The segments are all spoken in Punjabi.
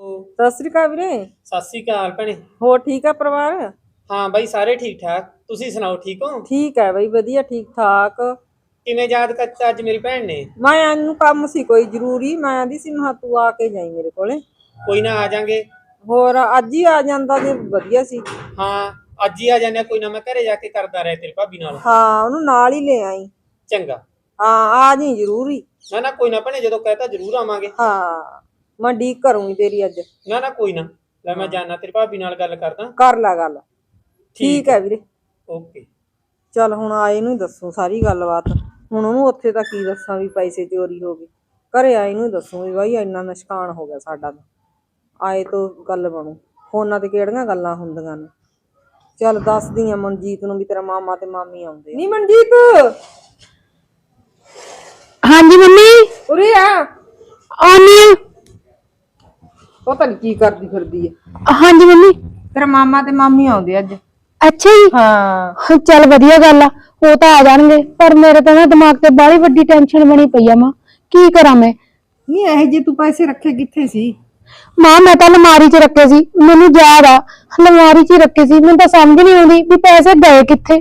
ਸਤਿ ਸ੍ਰੀ ਅਕਾਲ ਵੀਰੇ। ਸਤਿ ਸ੍ਰੀ ਅਕਾਲ ਭੈਣੇ। ਹੋਰ ਠੀਕ ਆ ਪਰਿਵਾਰ? ਹਾਂ ਬਾਈ ਸਾਰੇ ਠੀਕ ਠਾਕ। ਤੁਸੀਂ ਸੁਣਾਓ ਠੀਕ ਹੋ? ਠੀਕ ਹੈ ਬਈ ਵਧੀਆ ਠੀਕ ਠਾਕ। ਕਿਵੇਂ ਯਾਦ ਕਰਤਾ ਅੱਜ ਮੇਰੀ ਭੈਣ ਨੇ? ਮੈਂ ਇਹਨੂੰ ਕੰਮ ਸੀ ਕੋਈ ਜ਼ਰੂਰੀ ਮੈਂ ਆਂਦੀ ਸੀ ਮਹਾ ਤੂੰ ਆ ਕੇ ਜਾਈ ਮੇਰੇ ਕੋਲੇ। ਕੋਈ ਨਾ ਆ ਜਾਾਂਗੇ। ਹੋਰ ਅੱਜ ਹੀ ਆ ਜਾਂਦਾ ਜੇ ਵਧੀਆ ਸੀ। ਹਾਂ ਅੱਜ ਹੀ ਆ ਜਾਂਦੇ ਹਾਂ, ਕੋਈ ਨਾ ਮੈਂ ਘਰੇ ਜਾ ਕੇ ਕਰਦਾ ਰਹਿ ਤੇਰੀ ਭਾਬੀ ਨਾਲ। ਹਾਂ ਉਹਨੂੰ ਨਾਲ ਹੀ ਲੈ ਆਈ। ਚੰਗਾ। ਹਾਂ ਆ ਜੀ ਜ਼ਰੂਰੀ। ਨਾ ਨਾ ਕੋਈ ਨਾ ਭੈਣੇ ਜਦੋਂ ਕਹਤਾ ਜ਼ਰੂਰ ਆਵਾਂਗੇ। ਹਾਂ। ਮੈਂ ਡੀਕ ਕਰੂੰਗੀ ਤੇਰੀ ਅੱਜ। ਨਾ ਨਾ ਕੋਈ ਨਾ। ਲੈ ਮੈਂ ਜਾਣਾ ਤੇਰੀ ਭਾਬੀ ਨਾਲ ਗੱਲ ਕਰਦਾ। ਕਰ ਲੈ ਗੱਲ। ਠੀਕ ਹੈ ਵੀਰੇ। ਓਕੇ। ਚੱਲ ਹੁਣ ਆਏ ਨੂੰ ਹੀ ਦੱਸੂ ਸਾਰੀ ਗੱਲਬਾਤ। ਹੁਣ ਉਹਨੂੰ ਉੱਥੇ ਤਾਂ ਕੀ ਦੱਸਾਂ ਵੀ ਪੈਸੇ ਚੋਰੀ ਹੋ ਗਏ। ਘਰੇ ਆਏ ਨੂੰ ਹੀ ਦੱਸੂ ਵੀ ਬਾਈ ਇੰਨਾ ਨੁਕਸਾਨ ਹੋ ਗਿਆ ਸਾਡਾ ਤਾਂ। ਆਏ ਤੋਂ ਗੱਲ ਬਣੂ। ਫੋਨਾਂ ਤੇ ਕਿਹੜੀਆਂ ਗੱਲਾਂ ਹੁੰਦੀਆਂ ਨੇ? ਚੱਲ ਦੱਸਦੀ ਆ ਮਨਜੀਤ ਨੂੰ ਵੀ ਤੇਰਾ ਮਾਮਾ ਤੇ ਮਾਮੀ ਆਉਂਦੇ ਨਹੀਂ ਮਨਜੀਤ! ਹਾਂਜੀ ਮੰਮੀ? ਉਰੇ ਆ। ਆਉਣੀ ਆ। ਪਤਾ ਨਹੀਂ ਕੀ ਕਰਦੀ ਫਿਰਦੀ ਹੈ ਹਾਂਜੀ ਮੰਮੀ। ਤੇਰਾ ਮਾਮਾ ਤੇ ਮਾਮੀ ਆਉਂਦੇ ਅੱਜ। ਅੱਛਾ ਜੀ। ਹਾਂ। ਚੱਲ ਵਧੀਆ ਗੱਲ ਆ ਉਹ ਤਾਂ ਆ ਜਾਣਗੇ ਪਰ ਮੇਰੇ ਤਾਂ ਨਾ ਦਿਮਾਗ ਤੇ ਬਾਹਲੀ ਵੱਡੀ ਟੈਨਸ਼ਨ ਬਣੀ ਪਈ ਆ ਮਾਂ। ਕੀ ਕਰਾਂ ਮੈਂ? ਨਹੀਂ ਇਹ ਜੇ ਤੂੰ ਪੈਸੇ ਰੱਖੇ ਕਿੱਥੇ ਸੀ? ਮਾਂ ਮੈਂ ਤਾਂ ਅਲਮਾਰੀ 'ਚ ਰੱਖੇ ਸੀ ਮੈਨੂੰ ਯਾਦ ਆ ਅਲਮਾਰੀ 'ਚ ਹੀ ਰੱਖੇ ਸੀ ਮੈਨੂੰ ਤਾਂ ਸਮਝ ਨਹੀਂ ਆਉਂਦੀ ਵੀ ਪੈਸੇ ਗਏ ਕਿੱਥੇ।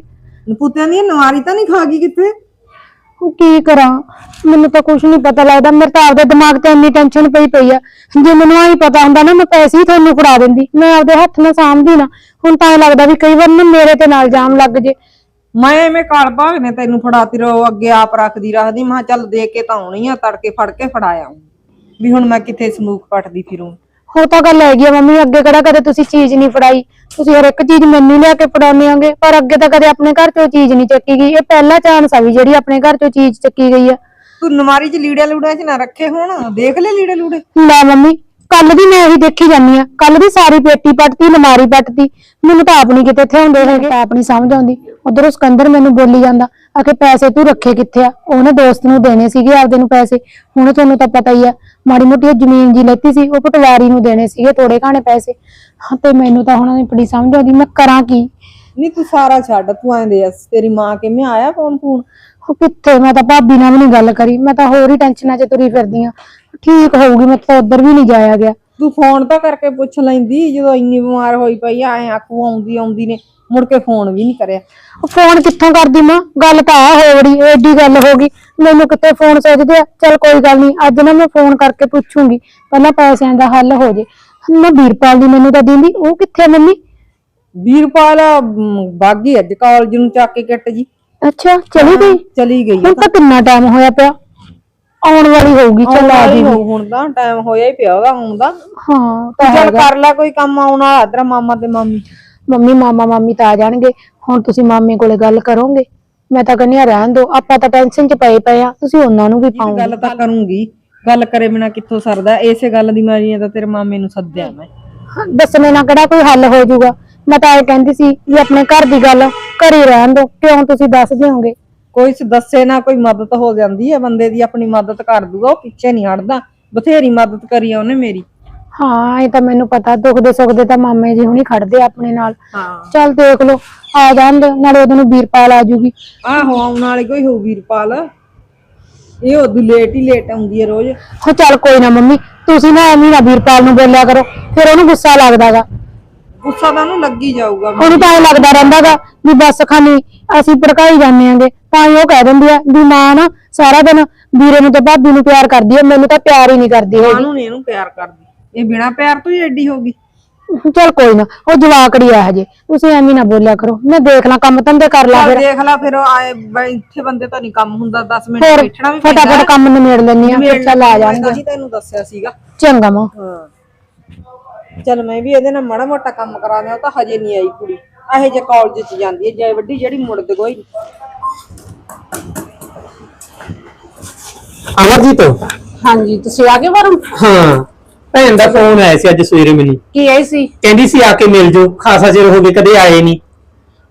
ਪੁੱਤਿਆਂ ਦੀ ਨਵਾਰੀ ਤਾਂ ਨਹੀਂ ਖਾ ਗਈ ਕਿੱਥੇ? ਉਹ ਕੀ ਕਰਾਂ? ਮੈਨੂੰ ਤਾਂ ਕੁਝ ਨਹੀਂ ਪਤਾ ਲੱਗਦਾ। ਮੇਰੇ ਤਾਂ ਆਪਦੇ ਦਿਮਾਗ ਤੇ ਇੰਨੀ ਟੈਨਸ਼ਨ ਪਈ ਪਈ ਆ। ਜੇ ਮੈਨੂੰ ਆਹੀ ਪਤਾ ਹੁੰਦਾ ਨਾ, ਮੈਂ ਪੈਸੇ ਹੀ ਤੁਹਾਨੂੰ ਫੜਾ ਦਿੰਦੀ। ਮੈਂ ਆਪਦੇ ਹੱਥ ਨਾਲ ਸਾਂਭਦੀ ਨਾ। ਹੁਣ ਤਾਂ ਇਹ ਲੱਗਦਾ ਵੀ ਕਈ ਵਾਰ ਨਾ ਮੇਰੇ ਤੇ ਨਾਲ ਜਾਮ ਲੱਗ ਜੇ। ਮੈਂ ਐਵੇਂ ਕਾਲ ਭਾਗ ਨੇ ਤੈਨੂੰ ਫੜਾਤੀ ਰੋ ਅੱਗੇ ਆਪ ਰੱਖਦੀ ਰੱਖਦੀ। ਮੈਂ ਕਿਹਾ ਚੱਲ ਦੇ ਕੇ ਤਾਂ ਆਉਣੀ ਆ, ਤੜਕੇ ਫੜ ਕੇ ਫੜਾਇਆ ਵੀ ਹੁਣ ਮੈਂ ਕਿੱਥੇ ਸਮੂਕ ਪੱਟਦੀ ਫਿਰੂੰ। ਉਹ ਤਾਂ ਗੱਲ ਹੈਗੀ ਆ ਮੰਮੀ ਅੱਗੇ ਕਿਹੜਾ ਕਦੇ ਤੁਸੀਂ ਚੀਜ਼ ਨਹੀਂ ਫੜਾਈ? ਤੁਸੀਂ ਹਰ ਇੱਕ ਚੀਜ਼ ਮੈਨੂੰ ਹੀ ਲਿਆ ਕੇ ਫੜਾਉਂਦੇ ਹੋਗੇ ਪਰ ਅੱਗੇ ਤਾਂ ਕਦੇ ਆਪਣੇ ਘਰ ਚੋਂ ਚੀਜ਼ ਨਹੀਂ ਚੱਕੀ ਗਈ। ਇਹ ਪਹਿਲਾ ਚਾਂਸ ਆ ਵੀ ਜਿਹੜੀ ਆਪਣੇ ਘਰ ਚੋਂ ਚੀਜ਼ ਚੱਕੀ ਗਈ ਆ। ਤੂੰ ਨਮਾਰੀ 'ਚ ਲੀੜੇ ਲੂੜਿਆਂ 'ਚ ਨਾ ਰੱਖੇ ਹੁਣ ਦੇਖ ਲੈ ਲੀੜੇ ਲੂੜੇ। ਲੈ ਮੰਮੀ ਕੱਲ ਦੀ ਮੈਂ ਇਹੀ ਦੇਖੀ ਜਾਂਦੀ ਆ। ਕੱਲ ਦੀ ਸਾਰੀ ਪੇਟੀ ਪੱਟਤੀ ਅਲਮਾਰੀ ਪੱਟਤੀ। ਮੈਨੂੰ ਤਾਂ ਆਪ ਨਹੀਂ ਕਿਤੇ ਇੱਥੇ ਹੁੰਦੇ ਹੈਗੇ। ਆਪ ਨਹੀਂ ਸਮਝ ਆਉਂਦੀ। ਉਧਰੋਂ ਸਿਕੰਦਰ ਮੈਨੂੰ ਬੋਲੀ ਜਾਂਦਾ ਆਖੇ ਪੈਸੇ ਤੂੰ ਰੱਖੇ ਕਿੱਥੇ ਆ? ਉਹਨੇ ਦੋਸਤ ਨੂੰ ਦੇਣੇ ਸੀਗੇ ਆਪਦੇ ਨੂੰ ਪੈਸੇ। ਹੁਣ ਤੁਹਾਨੂੰ ਤਾਂ ਪਤਾ ਹੀ ਆ ਮਾੜੀ ਮੋਟੀ ਜ਼ਮੀਨ ਜੀ ਲੈਤੀ ਸੀ ਉਹ ਪਟਵਾਰੀ ਨੂੰ ਦੇਣੇ ਸੀਗੇ ਥੋੜੇ ਘਾਣੇ ਪੈਸੇ। ਤੇ ਮੈਨੂੰ ਤਾਂ ਹੁਣ ਬੜੀ ਸਮਝ ਆਉਂਦੀ ਮੈਂ ਕਰਾਂ ਕੀ? ਨਹੀਂ ਤੂੰ ਸਾਰਾ ਛੱਡ ਤੂੰ ਐਂ ਦੇ ਤੇਰੀ ਮਾਂ ਕਿਵੇਂ ਆਇਆ ਫੋਨ ਫੋਨ? ਉਹ ਕਿੱਥੇ? ਮੈਂ ਤਾਂ ਭਾਬੀ ਨਾਲ ਵੀ ਨਹੀਂ ਗੱਲ ਕਰੀ ਮੈਂ ਤਾਂ ਹੋਰ ਹੀ ਟੈਨਸ਼ਨਾਂ 'ਚ ਤੁਰੀ ਫਿਰਦੀ ਆ ਠੀਕ ਹੋਊਗੀ ਮੈਂ ਤਾਂ ਉਧਰ ਵੀ ਨਹੀਂ ਜਾਇਆ ਗਿਆ। ਤੂੰ ਫੋਨ ਤਾਂ ਕਰਕੇ ਪੁੱਛ ਲੈਂਦੀ ਜਦੋਂ ਇੰਨੀ ਬਿਮਾਰ ਹੋਈ ਪਈ ਆ ਐ ਆਖੂ ਆਉਂਦੀ ਆਉਂਦੀ ਨੇ। ਮੁੜ ਕੇ ਫੋਨ ਵੀ ਨਹੀਂ ਕਰਿਆ। ਫੋਨ ਕਿੱਥੋਂ ਕਰਦੀ ਮਾਂ? ਗੱਲ ਤਾਂ ਆ ਹੋ ਬੜੀ ਏਡੀ ਗੱਲ ਹੋ ਗਈ। ਮੈਨੂੰ ਕਿਤੇ ਫੋਨ ਸੋਚਦੇ ਆ? ਚਲ ਕੋਈ ਗੱਲ ਨਹੀਂ ਅੱਜ ਨਾ ਮੈਂ ਫੋਨ ਕਰਕੇ ਪੁੱਛੂੰਗੀ। ਪਹਿਲਾਂ ਪੈਸਿਆਂ ਦਾ ਹੱਲ ਹੋ ਜੇ। ਨਾ ਵੀਰਪਾਲ ਦੀ ਮੈਨੂੰ ਤਾਂ ਦਿੰਦੀ ਉਹ ਕਿੱਥੇ ਆ ਮੰਮੀ? ਵੀਰਪਾਲ ਅਮ, ਬਾਗੀ ਅੱਜ ਕਾਲਜ ਨੂੰ ਚੱਕ ਕੇ ਕਿੱਟ ਜੀ ਅੱਛਾ ਚਲੀ ਗਈ? ਚਲੀ ਗਈ ਹੁਣ ਤਾਂ ਕਿੰਨਾ ਟਾਈਮ ਹੋਇਆ ਪਿਆ? ਆਉਣ ਵਾਲੀ ਹੋਊਗੀ ਚਲ ਆ ਜੀ ਹੁਣ ਤਾਂ ਟਾਈਮ ਹੋਇਆ ਹੀ ਪਿਆ ਉਹਦਾ ਹੁਣ ਦਾ ਹਾਂ ਤਾਂ ਚੱਲ ਕਰ ਲੈ ਕੋਈ ਕੰਮ ਆਉਣ ਵਾਲਾ ਤੇਰਾ ਮਾਮਾ ਤੇ ਮਾਮੀ। ਮੰਮੀ ਮਾਮਾ ਮਾਮੀ ਤਾਂ ਆ ਜਾਣਗੇ। ਹੁਣ ਤੁਸੀਂ ਮਾਮੇ ਕੋਲੇ ਗੱਲ ਕਰੋਗੇ। ਮੈਂ ਤਾਂ ਕਹਿੰਦੀ ਆ ਰਹਿਣ ਦਿਓ। ਆਪਾਂ ਤਾਂ ਟੈਨਸ਼ਨ 'ਚ ਪਏ ਪਏ ਆ ਤੁਸੀਂ ਉਹਨਾਂ ਨੂੰ ਵੀ ਪਾਓ ਗੱਲ ਤਾਂ ਕਰੂੰਗੀ। ਗੱਲ ਕਰੇ ਬਿਨਾ ਕਿੱਥੋਂ ਸਰਦਾ ਇਸੇ ਗੱਲ ਦੀ ਮਾਰੀ ਤਾਂ ਤੇਰੇ ਮਾਮੇ ਨੂੰ ਸੱਦਿਆ ਮੈਂ। ਦੱਸਣੇ ਨਾਲ ਕਿਹੜਾ ਕੋਈ ਹੱਲ ਹੋ ਜਾਊਗਾ? ਮੈਂ ਤਾਂ ਇਹ ਕਹਿੰਦੀ ਸੀ ਵੀ ਆਪਣੇ ਘਰ ਦੀ ਗੱਲ ਘਰੇ ਰਹਿਣ ਦਿਓ। ਕਿਉਂ ਤੁਸੀਂ ਦੱਸ ਦਿਓਗੇ? ਕੋਈ ਦੱਸੇ ਨਾ ਕੋਈ ਮਦਦ ਹੋ ਜਾਂਦੀ ਹੈ। ਬੰਦੇ ਦੀ ਆਪਣੀ ਮਦਦ ਕਰ ਦੂਗਾ ਉਹ ਪਿੱਛੇ ਨਹੀਂ ਹਟਦਾ। ਬਥੇਰੀ ਮਦਦ ਕਰੀ ਆ ਉਹਨੇ ਮੇਰੀ। ਹਾਂ ਇਹ ਤਾਂ ਮੈਨੂੰ ਪਤਾ ਦੁੱਖ ਦੇ ਸੁੱਖ ਦੇ ਤਾਂ ਮਾਮੇ ਜੀ ਹੁਣੀ ਖੜਦੇ ਆ ਆਪਣੇ ਨਾਲ। ਹਾਂ। ਚੱਲ ਦੇਖ ਲਓ ਆ ਜਾਂਦੇ ਨਾਲੇ ਉਹਨੂੰ ਵੀਰਪਾਲ ਆ ਜੂਗੀ। ਆਹੋ ਆਉਣ ਵਾਲੀ ਕੋਈ ਹੋਊ ਵੀਰਪਾਲ। ਇਹ ਉਦੋਂ ਲੇਟ ਹੀ ਲੇਟ ਆਉਂਦੀ ਹੈ ਰੋਜ਼। ਹੋ ਚੱਲ ਕੋਈ ਨਾ ਮੰਮੀ ਤੁਸੀਂ ਨਾ ਐਵੇਂ ਨਾ ਵੀਰਪਾਲ ਨੂੰ ਬੋਲਿਆ ਕਰੋ ਫਿਰ ਉਹਨੂੰ ਗੁੱਸਾ ਲੱਗਦਾਗਾ। ਗੁੱਸਾ ਤਾਂ ਉਹਨੂੰ ਲੱਗੀ ਜਾਊਗਾ ਉਹਨੂੰ ਤਾਂ ਇਹ ਲੱਗਦਾ ਰਹਿੰਦਾਗਾ ਵੀ ਬਸ ਖਾਨੀ ਅਸੀਂ ਭੜਕਾਈ ਜਾਂਦੇ ਆਂਗੇ ਤਾਂ ਹੀ ਉਹ ਕਹਿ ਦਿੰਦੀ ਆ ਵੀ ਮਾਂ ਨਾ ਸਾਰਾ ਦਿਨ ਵੀਰੇ ਨੂੰ ਤੇ ਭਾਬੀ ਨੂੰ ਪਿਆਰ ਕਰਦੀ ਆ ਮੈਨੂੰ ਤਾਂ ਪਿਆਰ ਹੀ ਨਹੀਂ ਕਰਦੀ ਹੈਗੀ। ਕਾਹਨੂੰ ਨੀ ਇਹਨੂੰ ਪਿਆਰ ਕਰਦੀ। ਇਹ ਬਿਨਾ ਪਿਆਰ ਤੋਂ ਹੀ ਐਡੀ ਹੋ ਗਈ। ਚਲ ਕੋਈ ਨਾ ਉਹ ਜਵਾਕੜੀ ਆ ਹਜੇ। ਤੁਸੀਂ ਐਵੇਂ ਨਾ ਬੋਲਿਆ ਕਰੋ। ਮੈਂ ਦੇਖ ਲਾਂ ਕੰਮ ਧੰਦੇ ਕਰ ਲਾ ਚੱਲ ਫਿਰ। ਦੇਖ ਲੈ ਫਿਰ ਆਏ ਬ- ਇੱਥੇ ਬੰਦੇ ਤਾਂ ਨਹੀਂ ਕੰਮ ਹੁੰਦਾ 10 ਮਿੰਟ ਹੋਰ ਬੈਠਣਾ ਵੀ ਫਟਾਫਟ ਕੰਮ ਨਿਮੇੜ ਲੈਣੀ ਆ ਫਿਰ ਚੱਲ ਆ ਜਾਣਗੇ। ਅਸੀਂ ਤੈਨੂੰ ਦੱਸਿਆ ਸੀਗਾ। ਚੰਗਾ ਮਾਂ। ਹਾਂ। ਚਲ ਮੈਂ ਵੀ ਇਹਦੇ ਨਾਲ ਮਾੜਾ ਮੋਟਾ ਕੰਮ ਕਰਾ ਦਿਆਂ ਉਹ ਤਾਂ ਹਜੇ ਨਹੀਂ ਆਈ ਕੁੜੀ। ਇਹੋ ਜੇ ਕਾਲਜ ਚ ਜਾਂਦੀ ਹੈ ਜੇ ਵੱਡੀ ਜਿਹੜੀ ਮੁੜਦ ਕੋਈ। ਨੀ। ਅਮਰਜੀਤ? ਹਾਂਜੀ ਤੁਸੀਂ ਆ ਗਏ ਬਾਹਰੋਂ? ਹਾਂ। ਭੈਣ ਦਾ ਫੋਨ ਆਇਆ ਸੀ ਅੱਜ ਸਵੇਰੇ ਮੈਨੂੰ। ਕੀ ਆਈ ਸੀ? ਕਹਿੰਦੀ ਸੀ ਆ ਕੇ ਮਿਲ ਜਾਓ ਖਾਸਾ ਚਿਰ ਹੋ ਗਿਆ ਕਦੇ ਆਏ ਨਹੀਂ